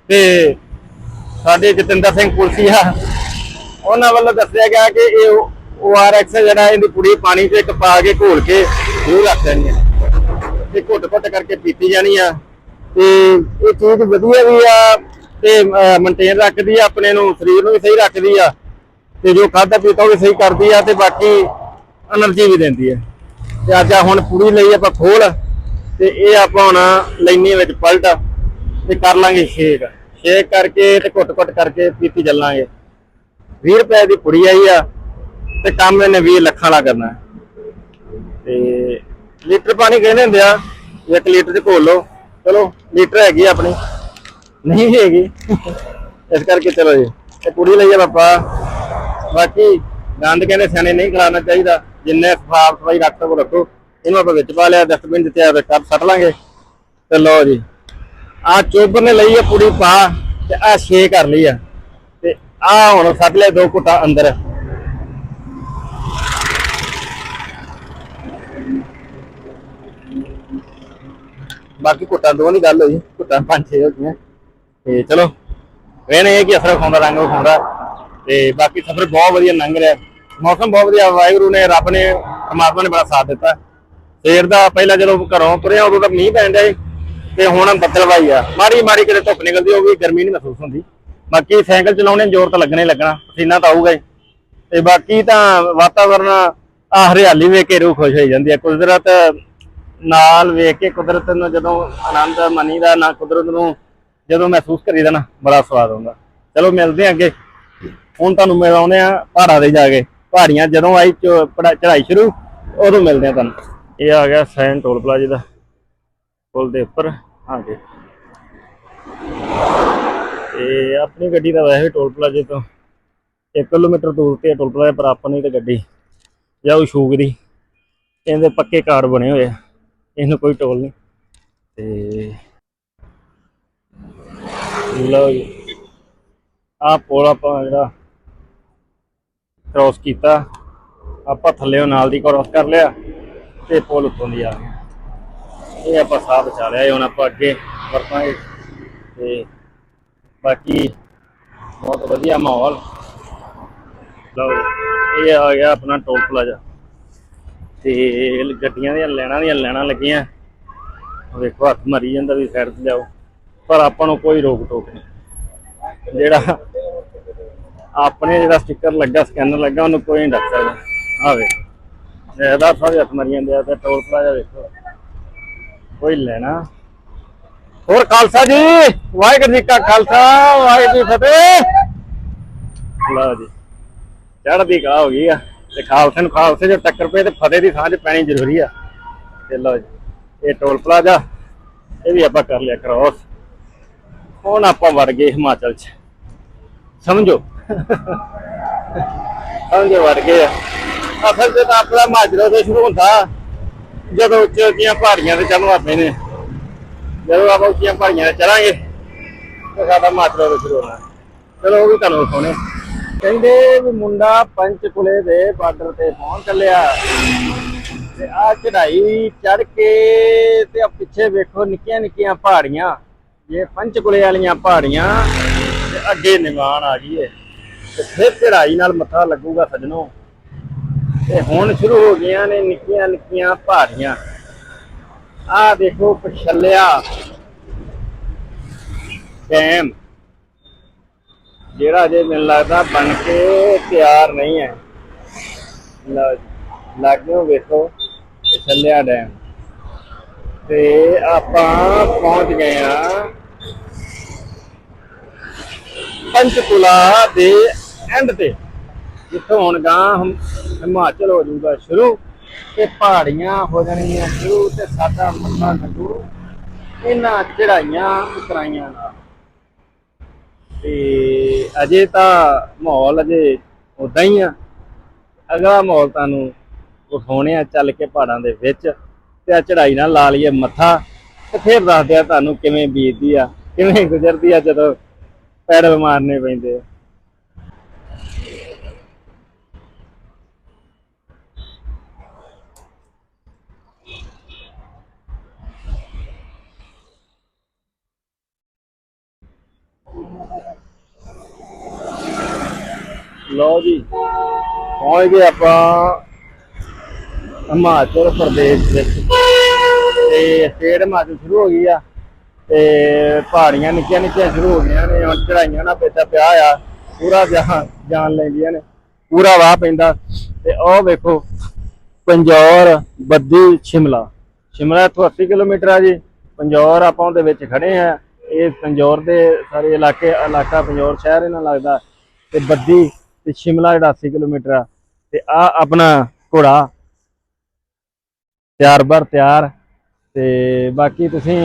ਤੇ ਸਾਡੇ ਜਤਿੰਦਰ ਸਿੰਘ ਪੁਲਸੀਆ, ਉਹਨਾਂ ਵੱਲੋਂ ਦੱਸਿਆ ਗਿਆ ਕਿ ਇਹ ਉਹ ਆਰ ਐਕਸ ਜਿਹੜਾ ਇਹਦੀ ਕੁੜੀ ਪਾਣੀ 'ਚ ਇੱਕ ਪਾ ਕੇ ਘੋਲ ਕੇ ਜ਼ਰੂਰ ਰੱਖ ਲੈਣੀ ਹੈ। ਤੇ ਘੁੱਟ-ਘੁੱਟ ਕਰਕੇ ਪੀਤੀ ਜਾਣੀ ਆ। ਤੇ ਇਹ ਚੀਜ਼ ਵਧੀਆ ਵੀ ਆ ਤੇ ਮੇਨਟੇਨ ਰੱਖਦੀ ਆ, ਆਪਣੇ ਨੂੰ, ਸਰੀਰ ਨੂੰ ਵੀ ਸਹੀ ਰੱਖਦੀ ਆ। ਤੇ ਜੋ ਖਾਦਾ ਪੀਤਾ ਉਹ ਵੀ ਸਹੀ ਕਰਦੀ ਆ ਤੇ ਬਾਕੀ એનર્ਜੀ ਵੀ ਦਿੰਦੀ ਆ। ਤੇ ਅੱਜ ਆ ਹੁਣ ਪੂਰੀ ਲਈ ਆਪਾਂ ਖੋਲ ਤੇ ਇਹ ਆਪਾਂ ਹੁਣ ਲੈਣੀ ਵਿੱਚ ਪਲਟ ਤੇ ਕਰ ਲਾਂਗੇ ਸ਼ੇਕ ਸ਼ੇਕ ਕਰਕੇ ਤੇ ਘੁੱਟ-ਘੁੱਟ ਕਰਕੇ ਪੀਤੀ ਚੱਲਾਂਗੇ। 20 ਰੁਪਏ ਦੀ ਕੁੜੀ ਆਈ ਆ। ਤੇ ਕੰਮ ਇਹਨੇ 20 ਲੱਖਾਂ ਵਾਲਾ ਕਰਨਾ। ਤੇ ਲੀਟਰ ਪਾਣੀ ਕਹਿੰਦੇ ਹੁੰਦੇ ਆ, ਇੱਕ ਲੀਟਰ ਚ ਘੋਲ ਲਓ। ਚਲੋ, ਲੀਟਰ ਹੈਗੀ ਆ ਆਪਣੀ। ਨਹੀਂ ਹੈਗੀ। ਇਸ ਕਰਕੇ ਚਲੋ ਜੀ। ਤੇ ਕੁੜੀ ਲਈ ਆ ਪਾਪਾ। ਬਾਕੀ ਗੰਦ ਕਹਿੰਦੇ ਸਿਆਣੇ ਨਹੀਂ ਕਰਾਉਣਾ ਚਾਹੀਦਾ। ਜਿੰਨੇ ਸਾਫ਼ ਸਫ਼ਾਈ ਰੱਖ ਸਕੋ ਰੱਖੋ। ਇਹਨੂੰ ਆਪਾਂ ਵਿੱਚ ਪਾ ਲਿਆ ਡਸਟਬਿਨ ਦਿੱਤੇ ਆ ਤੇ ਸੱਟ ਲਾਂਗੇ। ਤੇ ਲਓ ਜੀ। ਆ ਚੋਬਰ ਨੇ ਲਈ ਆ ਪੂੜੀ ਪਾ, ਤੇ ਆ ਛੇ ਕਰ ਲਈ ਆ। ਤੇ ਆ ਹੁਣ ਸੱਟ ਲੈ ਦੋ ਘੁੱਟਾ ਅੰਦਰ। ਬਾਕੀ ਘੁੱਟਾਂ ਦੋ ਨਹੀਂ ਗੱਲ ਹੋਈ, ਘੁੱਟਾਂ ਪੰਜ ਛੇ ਹੋ ਗਈਆਂ। ਤੇ ਚਲੋ ਵੇਣੇ ਇਹ ਕਿ ਅਸਰ ਖਾਉਂਦਾ ਰੰਗ ਖਾਉਂਦਾ ਤੇ ਬਾਕੀ ਸਫ਼ਰ ਬਹੁਤ ਵਧੀਆ ਲੰਘ ਰਿਹਾ। ਮੌਸਮ ਬਹੁਤ ਵਧੀਆ, ਵਾਹਿਗੁਰੂ ਨੇ, ਰੱਬ ਨੇ, ਪਰਮਾਤਮਾ ਨੇ ਬੜਾ ਸਾਥ ਦਿੱਤਾ। ਸਵੇਰ ਦਾ ਪਹਿਲਾਂ ਜਦੋਂ ਘਰੋਂ ਤੁਰਿਆ, ਉਦੋਂ ਤਾਂ ਮੀਂਹ ਪੈਣ ਡਿਆ ਤੇ ਹੁਣ ਬੱਦਲਵਾਈ ਆ। ਮਾੜੀ ਮਾੜੀ ਕਿਤੇ ਧੁੱਪ ਨਿਕਲਦੀ ਉਹ ਵੀ ਗਰਮੀ ਨਹੀਂ ਮਹਿਸੂਸ ਹੁੰਦੀ। ਬਾਕੀ ਸਾਈਕਲ ਚਲਾਉਣੇ, ਜ਼ੋਰ ਤਾਂ ਲੱਗਣਾ ਹੀ ਲੱਗਣਾ, ਪਸੀਨਾ ਤਾਂ ਆਊਗਾ ਤੇ ਬਾਕੀ ਤਾਂ ਵਾਤਾਵਰਨ ਆ ਹਰਿਆਲੀ ਵੇਖ ਕੇ ਰੂਹ ਖੁਸ਼ ਹੋ ਜਾਂਦੀ ਹੈ ਕੁਦਰਤ ਨਾਲ ਵੇਖ ਕੇ ਕੁਦਰਤ ਨੂੰ ਜਦੋਂ ਆਨੰਦ ਮਨੀ ਦਾ ਨਾ ਕੁਦਰਤ ਨੂੰ ਜਦੋਂ ਮਹਿਸੂਸ ਕਰੀਦਾ ਨਾ, ਬੜਾ ਸਵਾਦ ਆਉਂਦਾ ਚਲੋ ਮਿਲਦੇ ਹਾਂ ਅੱਗੇ। ਹੁਣ ਤੁਹਾਨੂੰ ਮਿਲਾਉਂਦੇ ਆ ਪਹਾੜਾਂ ਤੇ ਜਾ ਕੇ। ਪਹਾੜੀਆਂ ਜਦੋਂ ਆਈ, ਚ- ਸ਼ੁਰੂ, ਉਦੋਂ ਮਿਲਦੇ ਆ ਤੁਹਾਨੂੰ। ਇਹ ਆ ਗਿਆ ਸੈਨ ਟੋਲ ਪਲਾਜ਼ੇ ਦਾ। ਪੁਲ ਦੇ ਉੱਪਰ ਹਾਂਜੀ ਇਹ ਆਪਣੀ ਗੱਡੀ ਦਾ ਵੈਸੇ ਟੋਲ ਪਲਾਜ਼ੇ ਤੋਂ 1 ਕਿਲੋਮੀਟਰ ਦੂਰ ਤੇ ਟੋਲ ਪਲਾਜ਼ਾ ਪਰ ਆਪਣੀ ਤੇ ਗੱਡੀ ਜਾਊ ਸ਼ੂਕ ਦੀ। ਇਹਦੇ ਪੱਕੇ ਕਾਰਡ ਬਣੇ ਹੋਏ ਆ। ਇਹਨੂੰ ਕੋਈ ਟੋਲ ਨਹੀਂ। ਤੇ ਲਓ ਜੀ। ਆਹ ਪੁਲ ਆਪਾਂ ਜਿਹੜਾ ਕ੍ਰਾਸ ਕੀਤਾ ਆਪਾਂ ਥੱਲੇੋਂ ਨਾਲ ਦੀ ਕ੍ਰਾਸ ਕਰ ਲਿਆ ਤੇ ਪੁਲ ਉੱਤੋਂ ਦੀ ਆ ਗਿਆ। ਇਹ ਆਪਾਂ ਸਾਹ ਬਚਾ ਲਿਆ ਹੁਣ ਆਪਾਂ ਅੱਗੇ ਵਰਤਾਂਗੇ। ਤੇ ਬਾਕੀ ਬਹੁਤ ਵਧੀਆ ਮਾਹੌਲ। ਲਓ ਇਹ ਆ ਗਿਆ ਆਪਣਾ ਟੋਲ ਪਲਾਜ਼ਾ। ਤੇ ਗੱਡੀਆਂ ਦੀਆਂ ਲੈਣਾ ਦੀਆਂ ਲੈਣਾ ਲੱਗੀਆਂ। ਵੇਖੋ, ਹੱਥ ਮਰੀ ਜਾਂਦਾ ਵੀ ਸਾਈਡ ਤੇ ਜਾਓ। ਪਰ ਆਪਾਂ ਨੂੰ ਕੋਈ ਰੋਕ ਟੋਕ ਨਹੀਂ। ਜਿਹੜਾ ਆਪਣੇ ਜਿਹੜਾ ਸਟicker ਲੱਗਾ ਸਕੈਨਰ ਲੱਗਾ, ਉਹਨੂੰ ਕੋਈ ਨਹੀਂ ਡੱਕ ਸਕਦਾ। ਆ ਇਹਦਾ ਸਾਰੇ ਹੱਥ ਮਰੀ ਜਾਂਦੇ ਆ, ਤੇ ਟੋਲ ਪਲਾਜ਼ਾ ਵੇਖੋ। ਕੋਈ ਲੈਣਾ? ਹੋਰ ਖਾਲਸਾ ਜੀ, ਵਾਹਿਗੁਰੂ ਜੀ ਕਾ ਖਾਲਸਾ, ਵਾਹਿਗੁਰੂ ਜੀ ਫਤਿਹ। ਲਓ ਜੀ, ਚੜ੍ਹਦੀ ਕਾ ਹੋ ਗਈ ਆ। ਤੇ ਖਾਲਸੇ ਨੂੰ ਖਾਲਸੇ ਜੋ ਟੱਕਰ ਪਏ ਤੇ ਫਤਿਹ ਦੀ ਸਾਂਝ ਪੈਣੀ ਜ਼ਰੂਰੀ ਆ। ਤੇ ਲਓ ਜੀ, ਇਹ ਟੋਲ ਪਲਾਜ਼ਾ, ਇਹ ਵੀ ਆਪਾਂ ਕਰ ਲਿਆ ਕ੍ਰੋਸ ਹੁਣ ਆਪਾਂ ਵੜ ਗਏ ਹਿਮਾਚਲ 'ਚ। ਸਮਝੋ? ਸਮਝੋ, ਵੜ ਗਏ ਆ। ਅਸਲ 'ਚ ਤਾਂ ਆਪਣਾ ਹਿਮਾਚਲ ਤੋਂ ਸ਼ੁਰੂ ਹੁੰਦਾ। ਜਦੋਂ ਉੱਚੀਆਂ ਉੱਚੀਆਂ ਪਹਾੜੀਆਂ ਤੇ ਚੜ੍ਹਨ ਵਾਪੇ ਨੇ। ਜਦੋਂ ਆਪਾਂ ਉੱਚੀਆਂ ਪਹਾੜੀਆਂ ਤੇ ਚੜਾਂਗੇ ਤੇ ਸਾਡਾ ਹਿਮਾਚਲ ਤੋਂ ਸ਼ੁਰੂ ਹੋਣਾ। ਚਲੋ, ਉਹ ਵੀ ਤੁਹਾਨੂੰ ਵਿਖਾਉਣੇ ਕਹਿੰਦੇ ਵੀ ਮੁੰਡਾ ਪੰਚਕੁਲੇ ਦੇ ਬਾਰਡਰ ਤੇ ਪਹੁੰਚ ਚੱਲਿਆ। ਤੇ ਆ ਚੜਾਈ ਚੜ ਕੇ ਤੇ ਆ ਪਿੱਛੇ ਵੇਖੋ ਨਿੱਕੀਆਂ ਨਿੱਕੀਆਂ ਪਹਾੜੀਆਂ। ਇਹ ਪੰਚਕੁਲੇ ਵਾਲੀਆਂ ਪਹਾੜੀਆਂ ਤੇ ਅੱਗੇ ਨਿਵਾਨ ਆ ਗਈ ਏ। ਤੇ ਫਿਰ ਚੜਾਈ ਨਾਲ ਮੱਥਾ ਲੱਗੂਗਾ ਸਜਣੋ। ਤੇ ਹੁਣ ਸ਼ੁਰੂ ਹੋ ਗਈਆਂ ਨੇ ਨਿੱਕੀਆਂ ਨਿੱਕੀਆਂ ਪਹਾੜੀਆਂ। ਆ ਦੇਖੋ ਪਛੱਲਿਆ। ਡੈਮ। ਜਿਹੜਾ ਜੇ ਮੈਨੂੰ ਲੱਗਦਾ ਬਣ ਕੇ ਤਿਆਰ ਨਹੀਂ ਹੈ। ਲਓ ਜੀ, ਲਾਗਿਓ ਵੇਖੋ ਪਛੱਲਿਆ ਡੈਮ। ਤੇ ਆਪਾਂ ਪਹੁੰਚ ਗਏ ਆ ਪੰਚਕੁਲਾ ਦੇ ਐਂਡ ਤੇ ਜਿੱਥੋਂ ਹੁਣ ਗਾਂ ਹਿਮਾਚਲ ਹੋ ਜਾਊਗਾ ਸ਼ੁਰੂ ਤੇ ਪਹਾੜੀਆਂ ਹੋ ਜਾਣਗੀਆਂ ਸ਼ੁਰੂ ਤੇ ਸਾਡਾ ਮੱਥਾ ਟੱਕੂ। ਇਹਨਾਂ ਚੜਾਈਆਂ ਉਤਰਾਈਆਂ ਨਾਲ। ਤੇ ਅਜੇ ਤਾਂ ਮਾਹੌਲ ਅਜੇ ਉਦਾਂ ਹੀ ਆ। ਅਗਲਾ ਮਾਹੌਲ ਤੁਹਾਨੂੰ ਵਿਖਾਉਣੇ ਆ ਚੱਲ ਕੇ ਪਹਾੜਾਂ ਦੇ ਵਿੱਚ ਤੇ ਆ ਚੜਾਈ ਨਾਲ ਲਾ ਲਈਏ ਮੱਥਾ ਤੇ ਫਿਰ ਦੱਸਦੇ ਆ ਤੁਹਾਨੂੰ ਕਿਵੇਂ ਬੀਤਦੀ ਆ, ਕਿਵੇਂ ਗੁਜ਼ਰਦੀ ਆ ਜਦੋਂ ਪੈਡਲ ਮਾਰਨੇ ਪੈਂਦੇ ਆ। ਲਓ ਜੀ, ਪਹੁੰਚ ਗਏ ਆਪਾਂ ਹਿਮਾਚਲ ਪ੍ਰਦੇਸ਼ ਵਿੱਚ। ਤੇ ਸਟੇਟ ਹਿਮਾਚਲ ਸ਼ੁਰੂ ਹੋ ਗਈ ਆ, ਤੇ ਪਹਾੜੀਆਂ ਨਿੱਕੀਆਂ ਨਿੱਕੀਆਂ ਸ਼ੁਰੂ ਹੋ ਗਈਆਂ ਨੇ, ਹੁਣ ਚੜਾਈਆਂ ਨਾ ਪੇਚਾ ਪਿਆ ਆ, ਪੂਰਾ ਜਾਨ ਜਾਨ ਲੈਂਦੀਆਂ ਨੇ, ਪੂਰਾ ਵਾਹ ਪੈਂਦਾ। ਤੇ ਉਹ ਵੇਖੋ, ਪੰਜੌਰ, ਬੱਦੀ, ਸ਼ਿਮਲਾ। ਸ਼ਿਮਲਾ ਤੋਂ 80 ਕਿਲੋਮੀਟਰ ਆ ਜੀ, ਪੰਜੌਰ ਆਪਾਂ ਉਹਦੇ ਵਿੱਚ ਖੜੇ ਆ। ਇਹ ਪੰਜੌਰ ਦੇ ਸਾਰੇ ਇਲਾਕੇ, ਇਲਾਕਾ ਪੰਜੌਰ ਸ਼ਹਿਰ ਇਹਨਾਂ ਲੱਗਦਾ। ਤੇ ਬੱਦੀ ਤੇ ਸ਼ਿਮਲਾ ਜਿਹੜਾ 80 ਕਿਲੋਮੀਟਰ ਆ, ਤੇ ਆ ਆਪਣਾ ਘੋੜਾ। ਤਿਆਰ ਬਰ ਤਿਆਰ। ਤੇ ਬਾਕੀ ਤੁਸੀਂ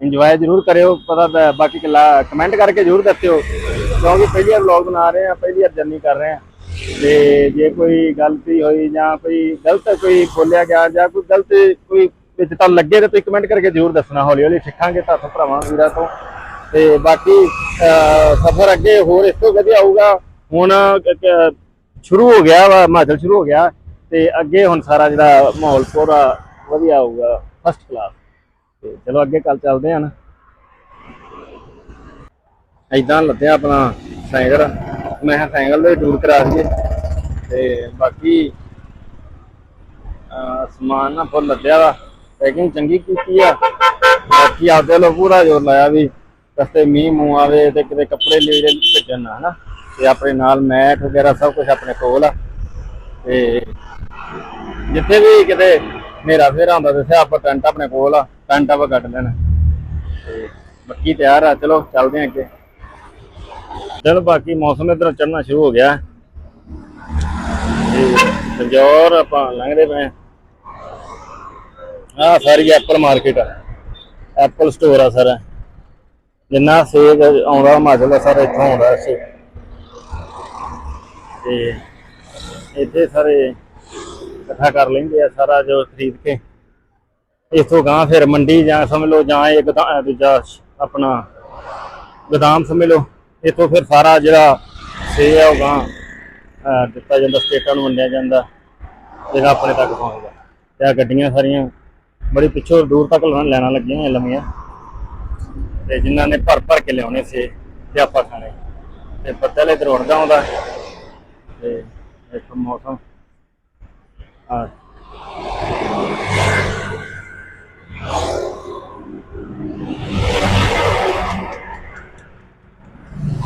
ਇੰਜੋਏ ਜ਼ਰੂਰ ਕਰਿਓ, ਪਤਾ ਤਾਂ ਬਾਕੀ ਕਮੈਂਟ ਕਰਕੇ ਜ਼ਰੂਰ ਦੱਸਿਓ। ਕਿਉਂਕਿ ਪਹਿਲੀ ਵਾਰ ਵਲੌਗ ਬਣਾ ਰਹੇ ਆ ਪਹਿਲੀ ਵਾਰ ਜਰਨੀ ਕਰ ਰਹੇ ਆ ਤੇ ਜੇ ਕੋਈ ਗਲਤੀ ਹੋਈ ਜਾਂ ਕੋਈ ਗਲਤ ਕੋਈ ਬੋਲਿਆ ਗਿਆ ਜਾਂ ਕੋਈ ਗਲਤ ਕੋਈ ਵਿੱਚ ਤਾਂ ਲੱਗੇ ਤਾਂ ਤੁਸੀਂ ਕਮੈਂਟ ਕਰਕੇ ਜ਼ਰੂਰ ਦੱਸਣਾ। ਹੌਲੀ ਹੌਲੀ ਸਿੱਖਾਂਗੇ ਤੁਹਾਨੂੰ ਭਰਾਵਾਂ ਵੀਰਾਂ ਤੋਂ। ਤੇ ਬਾਕੀ ਸਫ਼ਰ ਅੱਗੇ ਹੋਰ ਇਸ ਤੋਂ ਵਧੀਆ ਆਊਗਾ ਹੁਣ ਸ਼ੁਰੂ ਹੋ ਗਿਆ ਵਾ, ਹਿਮਾਚਲ ਸ਼ੁਰੂ ਹੋ ਗਿਆ ਤੇ ਅੱਗੇ ਹੁਣ ਸਾਰਾ ਜਿਹੜਾ ਮਾਹੌਲ ਪੂਰਾ ਵਧੀਆ ਆਊਗਾ ਫਸਟ ਕਲਾਸ ਤੇ ਚਲੋ ਅੱਗੇ ਕੱਲ ਚੱਲਦੇ ਹਾਂ ਨਾ। ਇਦਾਂ ਲੱਦਿਆ ਆਪਣਾ ਸਾਈਕਲ। ਮੈਂ ਕਿਹਾ ਸਾਈਕਲ ਦੇ ਟੂਰ ਕਰਾ ਦਈਏ। ਤੇ ਬਾਕੀ ਸਮਾਨ ਨਾ ਫੁੱਲ ਲੱਦਿਆ ਵਾ। ਪੈਕਿੰਗ ਚੰਗੀ ਕੀਤੀ ਆ। ਬਾਕੀ ਆਪਦੇ ਲੋ ਪੂਰਾ ਜੋਰ ਲਾਇਆ ਵੀ ਰਸਤੇ ਮੀਂਹ ਮੂੰਹ ਆਵੇ ਤੇ ਕਿਤੇ ਕੱਪੜੇ ਲੀੜੇ ਭੇਜਣ ਨਾ, ਹਨਾ? ਤੇ ਆਪਣੇ ਨਾਲ ਮੈਟ ਵਗੈਰਾ ਸਭ ਕੁਝ ਆਪਣੇ ਕੋਲ ਆ। ਤੇ ਜਿੱਥੇ ਵੀ ਕਿਤੇ ਮੇਰਾ ਫੇਰਾ ਹੁੰਦਾ ਦੱਸਿਆ ਆਪਾਂ ਟੈਂਟ ਆਪਣੇ ਕੋਲ ਆ, ਟੈਂਟ ਆਪਾਂ ਕੱਢ ਲੈਣਾ। ਤੇ ਬਾਕੀ ਤਿਆਰ ਆ, ਚਲੋ ਚੱਲਦੇ ਆ ਅੱਗੇ। ਚਲੋ ਬਾਕੀ ਮੌਸਮ ਇਧਰ ਚੜਨਾ ਸ਼ੁਰੂ ਹੋ ਗਿਆ। ਤੇ ਸੰਜੌਰ ਆਪਾਂ ਲੰਘਦੇ ਪਏ ਆ ਸਾਰੀ ਐਪਲ ਮਾਰਕੀਟ ਆ। ਐਪਲ ਸਟੋਰ ਆ ਸਾਰਾ। ਜਿੰਨਾ ਸੇਬ ਆਉਂਦਾ, ਹਿਮਾਚਲ ਦਾ ਸਾਰਾ ਇੱਥੋਂ ਆਉਂਦਾ ਸੇਬ ਤੇ ਇੱਥੇ ਸਾਰੇ ਇਕੱਠਾ ਕਰ ਲੈਂਦੇ ਆ ਸਾਰਾ ਜੋ ਖਰੀਦ ਕੇ। ਇਥੋਂ ਗਾਂ ਫਿਰ ਮੰਡੀ ਜਾਂ ਸਮਝ ਲਓ ਜਾਂ ਇਹ ਦੂਜਾ ਆਪਣਾ ਗੋਦਾਮ ਸਮਝ ਲਓ, ਇਥੋਂ ਫਿਰ ਸਾਰਾ ਜਿਹੜਾ ਸੇਬ ਆ ਉਹ ਗਾਂ ਦਿੱਤਾ ਜਾਂਦਾ, ਸਟੇਟਾਂ ਨੂੰ ਵੰਡਿਆ ਜਾਂਦਾ, ਜਿਹੜਾ ਆਪਣੇ ਤੱਕ ਪਹੁੰਚਦਾ। ਤੇ ਆ ਗੱਡੀਆਂ ਸਾਰੀਆਂ ਬੜੀ ਪਿੱਛੋਂ ਦੂਰ ਤੱਕ ਲੈਣਾ ਲੱਗੀਆਂ ਹੋਈਆਂ ਲੰਮੀਆਂ। ਤੇ ਜਿਨ੍ਹਾਂ ਨੇ ਭਰ ਭਰ ਕੇ ਲਿਆਉਣੇ ਸੀ ਤੇ ਆਪਾਂ ਖਾਣੇ। ਤੇ ਬੱਦਲ ਇਧਰ ਉੜਦਾ ਆਉਂਦਾ। ਤੇ ਇੱਕ ਮੌਸਮ। ਆ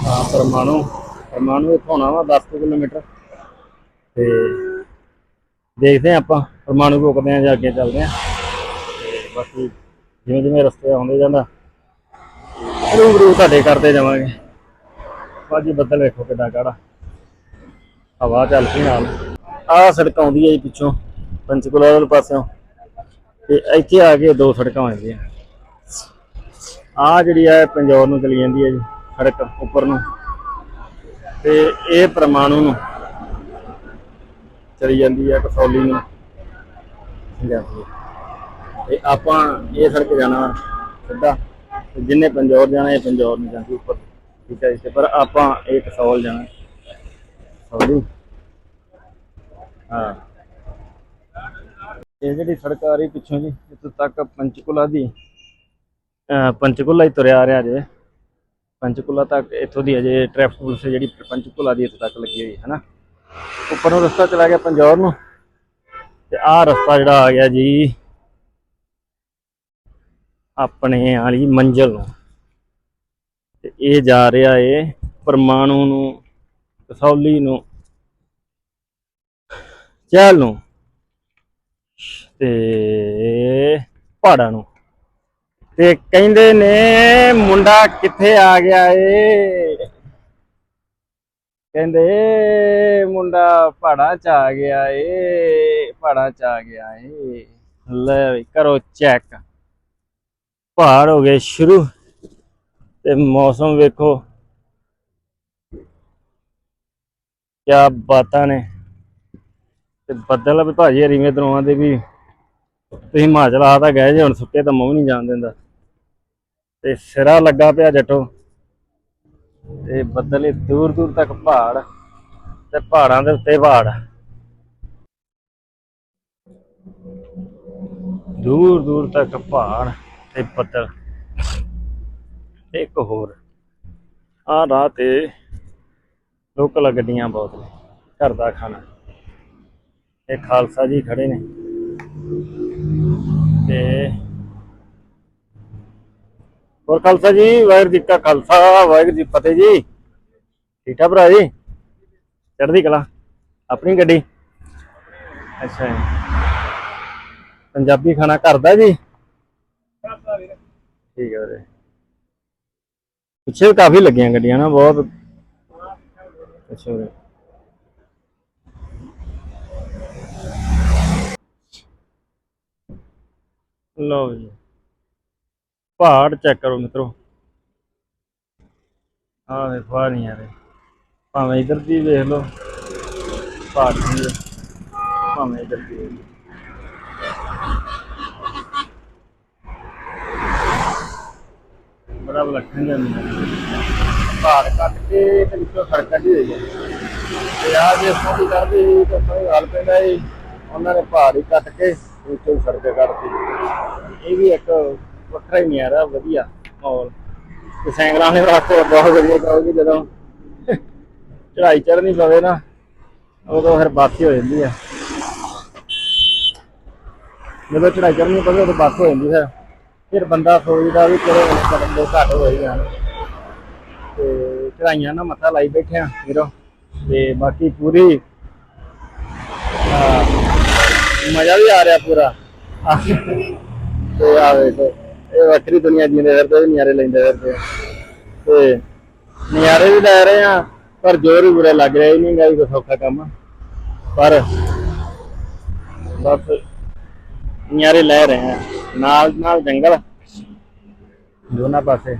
ਆ ਪਰਮਾਣੂ। ਪਰਮਾਣੂ ਇੱਥੋਂ ਆਉਣਾ ਵਾ 10 ਕਿਲੋਮੀਟਰ। ਤੇ ਦੇਖਦੇ ਹਾਂ ਆਪਾਂ। ਪਰਮਾਣੂ ਰੁਕਦੇ ਆ ਜਾਂ ਅੱਗੇ ਚੱਲਦੇ ਆ ਤੇ ਬਾਕੀ ਜਿਵੇਂ ਜਿਵੇਂ ਰਸਤੇ ਆਉਂਦੇ ਜਾਂਦਾ। ਰੂਬਰੂ ਤੁਹਾਡੇ ਕਰਦੇ ਜਾਵਾਂਗੇ। ਬਾਕੀ ਬੱਦਲ ਵੇਖੋ ਕਿੱਦਾਂ ਕਾੜਾ ਹਵਾ ਚੱਲ ਪਈ ਨਾਲ। ਆਹ ਸੜਕ ਆਉਂਦੀ ਹੈ ਜੀ ਪਿੱਛੋਂ, ਪੰਚਕੂਲਾ ਵਾਲੇ ਪਾਸਿਓਂ। ਤੇ ਇੱਥੇ ਆ ਕੇ ਦੋ ਸੜਕਾਂ ਆਉਂਦੀਆਂ ਆ ਜਿਹੜੀ ਹੈ ਪੰਜੌਰ ਨੂੰ ਚਲੀ ਜਾਂਦੀ ਹੈ ਜੀ, ਸੜਕ ਉੱਪਰ ਨੂੰ। ਤੇ ਇਹ ਪਰਮਾਣੂ ਨੂੰ ਚਲੀ ਜਾਂਦੀ ਹੈ ਕਸੌਲੀ ਨੂੰ। ਜਾਂਦੀ ਹੈ ਤੇ ਆਪਾਂ ਇਹ ਸੜਕ ਜਾਣਾ ਵਾ, ਸਿੱਧਾ। ਜਿੰਨੇ ਪੰਜੌਰ ਜਾਣਾ ਇਹ ਪੰਜੌਰ ਨੂੰ ਜਾਂਦੀ ਉੱਪਰ। ਠੀਕ ਹੈ ਜੀ ਪਰ ਆਪਾਂ ਇਹ ਕਸੌਲ ਜਾਣਾ। ਕਸੌਲੀ ਹਾਂ। ਇਹ ਜਿਹੜੀ ਸੜਕ ਆ ਰਹੀ ਪਿੱਛੋਂ ਜੀ ਇੱਥੋਂ ਤੱਕ ਪੰਚਕੁਲਾ ਦੀ ਪੰਚਕੁਲਾ ਹੀ ਤੁਰਿਆ ਆ ਰਿਹਾ ਜੇ ਪੰਚਕੁਲਾ ਤੱਕ ਇੱਥੋਂ ਦੀ ਅਜੇ ਟ੍ਰੈਫਿਕ ਪੁਲਿਸ ਜਿਹੜੀ ਪੰਚਕੁਲਾ ਦੀ ਇੱਥੇ ਤੱਕ ਲੱਗੀ ਹੋਈ ਹੈ ਨਾ ਉੱਪਰ ਨੂੰ ਰਸਤਾ ਚਲਾ ਗਿਆ ਪੰਜੌਰ ਨੂੰ। ਤੇ ਆਹ ਰਸਤਾ ਜਿਹੜਾ ਆ ਗਿਆ ਜੀ ਆਪਣੇ ਵਾਲੀ ਮੰਜ਼ਲ ਨੂੰ। ਤੇ ਇਹ ਜਾ ਰਿਹਾ ਏ ਪਰਮਾਣੂ ਨੂੰ ਕਸੌਲੀ ਨੂੰ, ਚਹਿਲ ਨੂੰ ਤੇ ਪਹਾੜਾਂ ਨੂੰ। ਤੇ ਕਹਿੰਦੇ ਨੇ, ਮੁੰਡਾ ਕਿੱਥੇ ਆ ਗਿਆ ਏ? ਕਹਿੰਦੇ, ਮੁੰਡਾ ਪਹਾੜਾਂ ਚ ਆ ਗਿਆ ਏ ਪਹਾੜਾਂ ਚ ਆ ਗਿਆ ਏ। ਲੈ ਵੀ ਕਰੋ ਚੈੱਕ ਪਹਾੜ ਹੋ ਗਏ ਸ਼ੁਰੂ ਤੇ ਮੌਸਮ ਵੇਖੋ। ਕਿਆ ਬਾਤਾਂ ਨੇ। ਤੇ ਬੱਦਲ ਵੀ ਭਾਜੀ ਹਰੀਵੇਂ ਦਰੋਆਂ ਦੇ ਵੀ। ਤੁਸੀਂ ਹਿਮਾਚਲ ਆ ਤਾਂ ਗਏ ਜੇ, ਹੁਣ ਸੁੱਕੇ ਤਾਂ ਮੂੰਹ ਨਹੀਂ ਜਾਣ ਦਿੰਦਾ। ਤੇ ਸਿਰਾ ਲੱਗਾ ਪਿਆ ਜੱਟੋ। ਤੇ ਬੱਦਲ ਦੂਰ ਦੂਰ ਤੱਕ ਪਹਾੜ, ਤੇ ਪਹਾੜਾਂ ਦੇ ਉੱਤੇ ਪਹਾੜ। ਦੂਰ ਦੂਰ ਤੱਕ ਪਹਾੜ। ਤੇ ਬੱਦਲ ਤੇ ਇੱਕ ਹੋਰ। ਆ ਰਾਹ ਤੇ ਲੋਕਲ ਗੱਡੀਆਂ ਬਹੁਤ ਨੇ, ਘਰ ਦਾ ਖਾਣਾ। ਇਹ ਖਾਲਸਾ ਜੀ ਖੜੇ ਨੇ। ਤੇ ਹੋਰ ਖਾਲਸਾ ਜੀ, ਵਾਹਿਗੁਰੂ ਜੀ ਕਾ ਖਾਲਸਾ, ਵਾਹਿਗੁਰੂ ਜੀ ਫਤਿਹ ਜੀ। ਠੀਕ ਠਾਕ ਭਰਾ ਜੀ? ਚੜ੍ਹਦੀ ਕਲਾ। ਆਪਣੀ ਗੱਡੀ? ਅੱਛਾ ਪੰਜਾਬੀ ਖਾਣਾ ਘਰ ਦਾ ਜੀ? ਠੀਕ ਹੈ ਵੀਰੇ। ਪਿੱਛੇ ਵੀ ਕਾਫੀ ਲੱਗੀਆਂ ਗੱਡੀਆਂ ਨਾ, ਬਹੁਤ। ਅੱਛਾ ਵੀਰੇ। ਲਓ ਜੀ। ਪਹਾੜ ਚੈੱਕ ਕਰੋ ਮਿੱਤਰੋ। ਆਹ ਵੇਖੋ ਆ ਨਹੀਂ ਭਾਵੇਂ ਇਧਰ ਦੀ ਵੇਖ ਲਓ। ਪਹਾੜ ਦੀ ਭਾਵੇਂ ਇਧਰ ਦੀ ਵੇਖ ਲਓ ਬੜਾ ਵਿਲੱਖਣ ਜਿਹਾ ਮਿਲਦਾ ਕੱਟ ਕੇ ਤੇ ਵਿੱਚੋਂ ਸੜਕ ਕੱਢੀ ਹੋਈ ਹੈ ਤੇ ਆ ਜੇ ਸੋਹਣੀ ਕਰਦੇ ਸੀ ਤਾਂ ਸਹੀ ਹਾਲ ਪੈਂਦਾ ਸੀ ਉਹਨਾਂ ਨੇ ਪਹਾੜ ਹੀ ਕੱਟ ਕੇ ਵਿੱਚੋਂ ਸੜਕ ਕੱਢਤੀ ਇਹ ਵੀ ਇੱਕ ਵੱਖਰਾ ਹੀ ਨਿਆਰਾ ਵਧੀਆ ਮਾਹੌਲ। ਤੇ ਸੈਂਗਲਾਂ ਦੇ ਵਾਸਤੇ ਬਹੁਤ ਵਧੀਆ ਕਹੋਗੇ ਜਦੋਂ ਚੜਾਈ ਚੜਨੀ ਪਵੇ ਨਾ, ਉਦੋਂ ਫਿਰ ਬਾਕੀ ਹੋ ਜਾਂਦੀ ਆ। ਜਦੋਂ ਚੜਾਈ ਚੜਨੀ ਪਵੇ, ਉਦੋਂ ਬਾਕੀ ਹੋ ਜਾਂਦੀ ਫਿਰ। ਫਿਰ ਬੰਦਾ ਸੋਚਦਾ ਵੀ ਚਲੋ ਕਦਮ ਦੇ ਘੱਟ ਹੋਈ ਜਾਣ। ਤੇ ਚੜਾਈਆਂ ਨਾ ਮੱਥਾ ਲਾਈ ਬੈਠੇ ਆ ਵੀਰੋ। ਤੇ ਬਾਕੀ ਪੂਰੀ ਮਜ਼ਾ ਵੀ ਆ ਰਿਹਾ ਪੂਰਾ। ਤੇ ਆ ਵੇਖੋ, ਇਹ ਵੱਖਰੀ ਦੁਨੀਆ ਜੀਂਦੇ ਫਿਰਦੇ ਵੀ ਨਿਆਰੇ ਲੈਂਦੇ ਫਿਰਦੇ ਤੇ ਨਿਆਰੇ ਵੀ ਲੈ ਰਹੇ ਆ ਪਰ ਜ਼ੋਰ ਵੀ ਬੁਰਾ ਲੱਗ ਰਿਹਾ ਹੀ ਨਹੀਂ ਗਾ ਕੋਈ ਸੌਖਾ ਕੰਮ। ਪਰ ਬਸ ਨਿਆਰੇ ਲੈ ਰਹੇ ਆ ਨਾਲ ਨਾਲ ਜੰਗਲ ਦੋਨਾਂ ਪਾਸੇ।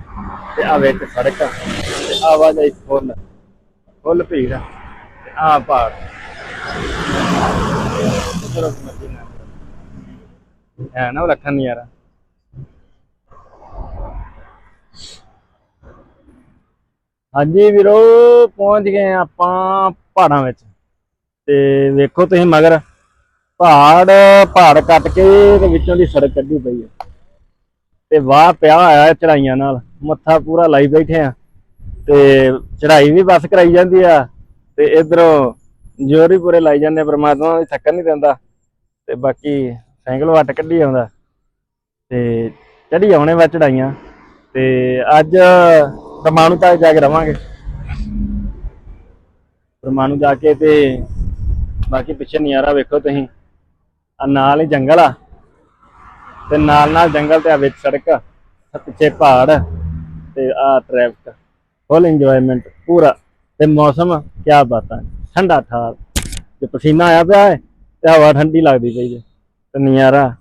ਤੇ ਆ ਵਿੱਚ ਸੜਕ ਤੇ ਆਵਾਜਾਈ ਫੁੱਲ ਫੁੱਲ ਭੀੜ ਆ, ਤੇ ਆ ਪਹਾੜ ਹੈ ਨਾ ਉਹ ਰੱਖਣ ਨਜ਼ਾਰਾ ਹਾਂਜੀ ਵੀਰੋ ਪਹੁੰਚ ਗਏ ਆਪਾਂ ਪਹਾੜਾਂ ਵਿੱਚ। ਤੇ ਵੇਖੋ ਤੁਸੀਂ ਮਗਰ। ਪਹਾੜ ਪਹਾੜ ਕੱਟ ਕੇ ਤੇ ਵਿੱਚੋਂ ਦੀ ਸੜਕ ਕੱਢੀ ਪਈ ਹੈ ਤੇ ਵਾਹ ਪਿਆ ਹੋਇਆ ਚੜਾਈਆਂ ਨਾਲ। ਮੱਥਾ ਪੂਰਾ ਲਾਈ ਬੈਠੇ ਆ। ਤੇ ਚੜਾਈ ਵੀ ਬਸ ਕਰਾਈ ਜਾਂਦੀ ਆ। ਤੇ ਇਧਰੋਂ ਜ਼ੋਰ ਹੀ ਪੂਰੇ ਲਾਈ ਜਾਂਦੇ ਆ, ਪ੍ਰਮਾਤਮਾ ਵੀ ਥੱਕਣ ਨਹੀਂ ਦਿੰਦਾ। ਤੇ ਬਾਕੀ ਸਾਈਕਲ ਵੱਟ ਕੱਢੀ ਆਉਂਦਾ। ਤੇ ਚੜੀ ਆਉਣੇ ਵਾ ਚੜਾਈਆਂ ਤੇ ਅੱਜ ਪਰਮਾਣੂ ਤੱਕ ਜਾ ਕੇ ਰਵਾਂਗੇ। ਪਰਮਾਣੂ ਜਾ ਕੇ ਤੇ ਬਾਕੀ ਪਿੱਛੇ ਨਜ਼ਾਰਾ ਵੇਖੋ ਤੁਸੀਂ। ਆ ਨਾਲ ਹੀ ਜੰਗਲ ਆ। ਤੇ ਨਾਲ ਨਾਲ ਜੰਗਲ ਤੇ ਆ ਵਿੱਚ ਸੜਕ, ਆ ਤੇ ਪਿੱਛੇ ਪਹਾੜ ਤੇ ਆ ਟ੍ਰੈਫਿਕ ਫੁੱਲ ਇੰਜੋਇਮੈਂਟ ਪੂਰਾ। ਤੇ ਮੌਸਮ, ਕਿਆ ਬਾਤਾਂ ਠੰਡਾ ਠਾਰ ਤੇ ਪਸੀਨਾ ਆਇਆ ਪਿਆ ਹੈ, ਤੇ ਹਵਾ ਠੰਡੀ ਲੱਗਦੀ ਪਈ ਹੈ ਤੇ ਨਜ਼ਾਰਾ।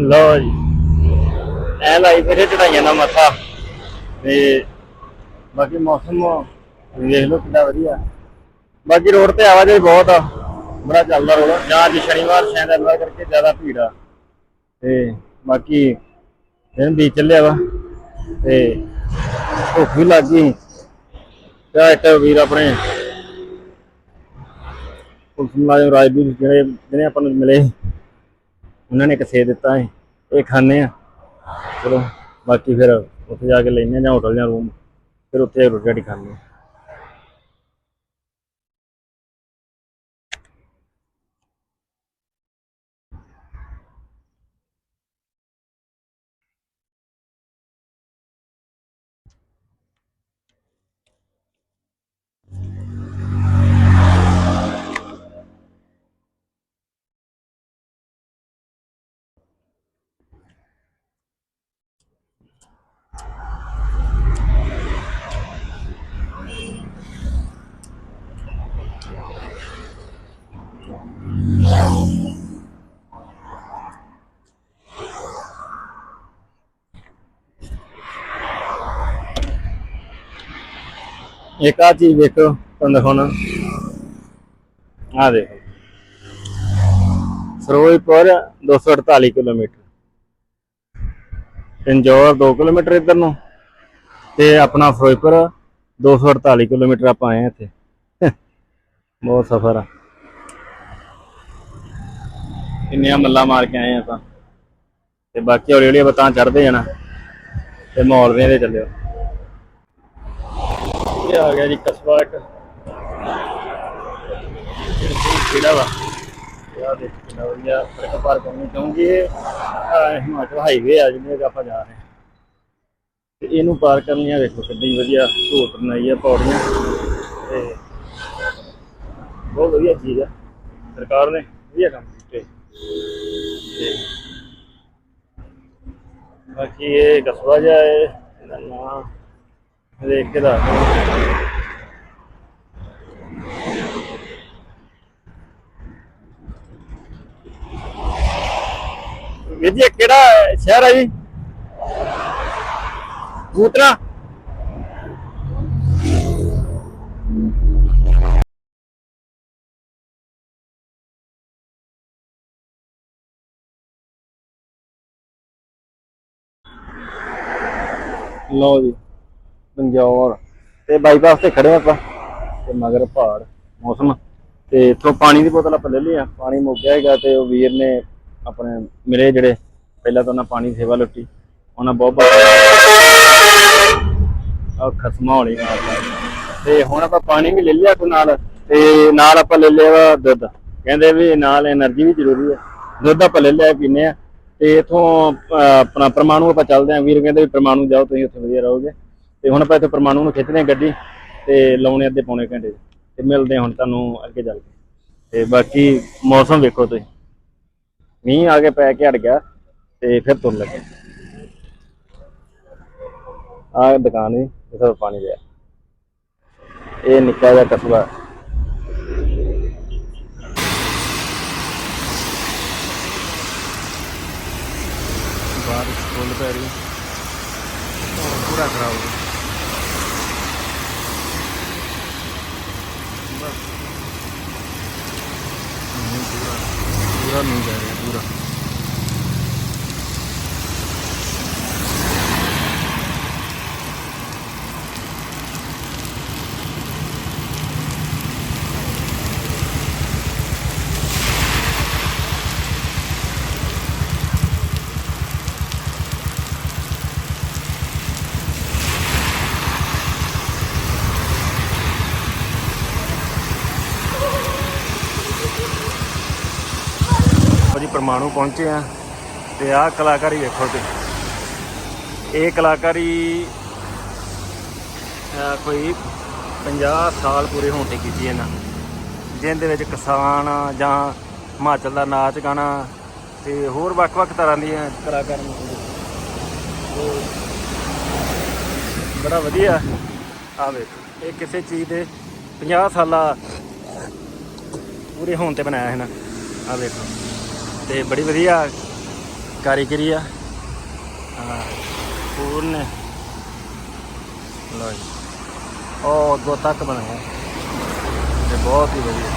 ਲੋ ਜੀ। ਐ ਲਾਈ ਫਿਰ ਚੜਾਈਆਂ ਦਾ ਮੱਥਾ। ਤੇ ਬਾਕੀ ਮੌਸਮ ਵੇਖ ਲਓ ਕਿੰਨਾ ਵਧੀਆ। ਬਾਕੀ ਰੋਡ ਤੇ ਆਵਾਜਾਈ ਬਹੁਤ ਆ, ਬੜਾ ਚੱਲਦਾ ਰੋਡ। ਜਾਂ ਅੱਜ ਸ਼ਨੀਵਾਰ, ਸ਼ਾਇਦ ਐਤਵਾਰ ਕਰਕੇ ਜ਼ਿਆਦਾ ਭੀੜ ਆ। ਤੇ ਬਾਕੀ ਦਿਨ ਵੀ ਚੱਲਿਆ ਵਾ। ਤੇ ਭੁੱਖ ਵੀ ਲੱਗ ਗਈ। ਤੇ ਇੱਕ ਵੀਰ ਆਪਣੇ ਪੁਲਿਸ ਮੁਲਾਜ਼ਮ ਰਾਜਵੀਰ ਜਿਹੜੇ ਜਿਹੜੇ ਆਪਾਂ ਨੂੰ ਮਿਲੇ, ਉਹਨਾਂ ਨੇ ਇੱਕ ਸੇ ਦਿੱਤਾ ਹੈ ਇਹ ਖਾਣੇ ਆ। ਚਲੋ, ਬਾਕੀ ਫਿਰ ਉੱਥੇ ਜਾ ਕੇ ਲੈਣੇ ਜਾਂ ਹੋਟਲ ਜਾਂ ਰੂਮ ਫਿਰ ਉੱਥੇ ਰੋਟੀ ਰਾਟੀ ਖਾਣੇ ਇੱਕ ਆ ਚੀਜ਼ ਵੇਖੋ, ਤੁਹਾਨੂੰ ਦਿਖਾਉਣਾ। ਆ ਦੇਖੋ। ਫਿਰੋਜ਼ਪੁਰ 248 ਕਿਲੋਮੀਟਰ। ਪਿੰਜੌਰ 2 ਕਿਲੋਮੀਟਰ ਇੱਧਰ ਨੂੰ ਤੇ ਆਪਣਾ ਫਿਰੋਜ਼ਪੁਰ 248 ਕਿਲੋਮੀਟਰ ਆਪਾਂ ਆਏ ਇੱਥੇ। ਬਹੁਤ ਸਫ਼ਰ ਆ। ਇੰਨੀਆਂ ਮੱਲਾਂ ਮਾਰ ਕੇ ਆਏ ਆਪਾਂ। ਤੇ ਬਾਕੀ ਹੌਲੀ ਹੌਲੀ ਆਪਾਂ ਤਾਂ ਚੜਦੇ ਜਾਣਾ। ਤੇ ਮਾਹੌਲ ਵੇਂਦੇ ਚੱਲਿਓ। ਇਹ ਆ ਗਿਆ ਜੀ ਕਸਬਾ ਇੱਕ। ਕਿਹੜਾ ਵਾ? ਯਾ ਦੇਖ, ਕਿੰਨਾ ਵਧੀਆ ਸੜਕ ਪਾਰ ਕਰਨੀ ਚਾਹੂੰਗੀ ਇਹ। ਹਿਮਾਚਲ ਹਾਈਵੇ ਆ ਜਿਹਦੇ ਆਪਾਂ ਜਾ ਰਹੇ ਹਾਂ। ਤੇ ਇਹਨੂੰ ਪਾਰ ਕਰਨ ਲਈ ਆ ਕਿੰਨੀ ਵਧੀਆ ਸਹੂਲਤ ਬਣਾਈ ਆ ਪੌੜੀਆਂ। ਤੇ ਬਹੁਤ ਵਧੀਆ ਚੀਜ਼ ਆ। ਸਰਕਾਰ ਨੇ ਵਧੀਆ ਕੰਮ ਕੀਤੇ। ਤੇ ਬਾਕੀ ਇਹ ਕਸਬਾ ਜਿਹਾ ਹੈ, ਇਹਦਾ ਨਾਂ ਦੇਖ ਕੇ ਦੱਸ ਵੀਰ ਜੀ ਇਹ ਕਿਹੜਾ ਸ਼ਹਿਰ ਹੈ ਜੀ? ਗੂਤਰਾ ਲਓ ਜੀ। ਪੰਜੌਰ ਤੇ ਬਾਈਪਾਸ ਤੇ ਖੜੇ ਆਪਾਂ ਤੇ ਮਗਰ ਪਹਾੜ, ਮੌਸਮ ਤੇ ਇੱਥੋਂ ਪਾਣੀ ਦੀ ਬੋਤਲ ਆਪਾਂ ਲੈ ਲਈ ਆ। ਪਾਣੀ ਮੁੱਕ ਗਿਆ ਹੈਗਾ ਤੇ ਉਹ ਵੀਰ ਨੇ ਆਪਣੇ ਮਿਲੇ ਜਿਹੜੇ, ਪਹਿਲਾਂ ਤਾਂ ਉਹਨਾਂ ਪਾਣੀ ਸੇਵਾ ਲੁੱਟੀ, ਉਹਨਾਂ ਬਹੁਤ ਬਹੁਤ ਆ ਖਸਮਾ ਹੋਲੀ ਤੇ ਹੁਣ ਆਪਾਂ ਪਾਣੀ ਵੀ ਲੈ ਲਿਆ ਕੋ ਨਾਲ ਤੇ ਨਾਲ ਆਪਾਂ ਲੈ ਲਿਆ ਦੁੱਧ। ਕਹਿੰਦੇ ਵੀ ਨਾਲ એનર્ਜੀ ਵੀ ਜ਼ਰੂਰੀ ਹੈ ਦੁੱਧ ਆਪਾਂ ਲੈ ਲਿਆ ਪੀਨੇ ਆ ਤੇ ਇਥੋਂ ਆਪਣਾ ਪਰਮਾਣੂ ਆਪਾਂ ਚੱਲਦੇ ਆਂ। ਵੀਰ ਕਹਿੰਦੇ ਵੀ ਪਰਮਾਣੂ ਜਾਓ, ਤੁਸੀਂ ਉੱਥੇ ਵਧੀਆ ਰਹੋਗੇ। ਤੇ ਹੁਣ ਆਪਾਂ ਇੱਥੇ ਪਰਮਾਣੂ ਨੂੰ ਖਿੱਚਦੇ ਆਂ ਗੱਡੀ ਤੇ ਲਾਉਣੇ ਅੱਧੇ ਪੌਣੇ ਘੰਟੇ ਤੇ ਮਿਲਦੇ ਆਂ ਹੁਣ ਤੁਹਾਨੂੰ ਅੱਗੇ ਚੱਲ ਕੇ। ਤੇ ਬਾਕੀ ਮੌਸਮ ਵੇਖੋ ਤੁਸੀਂ। ਮੀਂਹ ਆ ਕੇ ਪੈ ਕੇ ਹਟ ਗਿਆ ਤੇ ਫਿਰ ਤੁਰ ਲੱਗੇ। ਆ ਦੁਕਾਨ ਵੀ ਜਿੱਥੇ ਪਾਣੀ ਪਿਆ ਇਹ ਨਿੱਕਾ ਜਿਹਾ ਕਸਬਾ। ਬਾਰਿਸ਼ ਫੁੱਲ ਪੈ ਰਹੀ ਹੈ। ਪੂਰਾ ਖਰਾਬ ਹੋ ਗਿਆ ਬਸ ਮੀਂਹ ਪੂਰਾ ਪੂਰਾ ਨਹੀਂ ਪੈ ਰਿਹਾ ਪੂਰਾ ਭਾਜੀ ਪਰਮਾਣੂ ਪਹੁੰਚੇ ਆ ਤੇ ਆਹ ਕਲਾਕਾਰੀ ਵੇਖੋ ਤੇ ਇਹ ਕਲਾਕਾਰੀ ਕੋਈ 50 ਸਾਲ ਪੂਰੇ ਹੋਣ ਤੇ ਕੀਤੀ ਇਹਨਾਂ। ਜਿਹਦੇ ਵਿੱਚ ਕਿਸਾਨ ਜਾਂ ਹਿਮਾਚਲ ਦਾ ਨਾਚ ਗਾਣਾ ਤੇ ਹੋਰ ਵੱਖ-ਵੱਖ ਤਰ੍ਹਾਂ ਦੀਆਂ ਕਲਾਕਾਰ ਬੜਾ ਵਧੀਆ। ਆ ਵੇਖੋ, ਇਹ ਕਿਸੇ ਚੀਜ਼ ਦੇ 50 ਸਾਲਾ ਪੂਰੇ ਹੋਣ ਤੇ ਬਣਾਇਆ ਹੈ ਨਾ ਆ ਵੇਖੋ। ਤੇ ਬੜੀ ਵਧੀਆ ਕਾਰੀਗਰੀ ਆ। ਹਾਂ ਪੂਰਨ ਲਓ ਜੀ। ਉਹ ਦੋ ਤੱਕ ਬਣਾਇਆ। ਤੇ ਬਹੁਤ ਹੀ ਵਧੀਆ।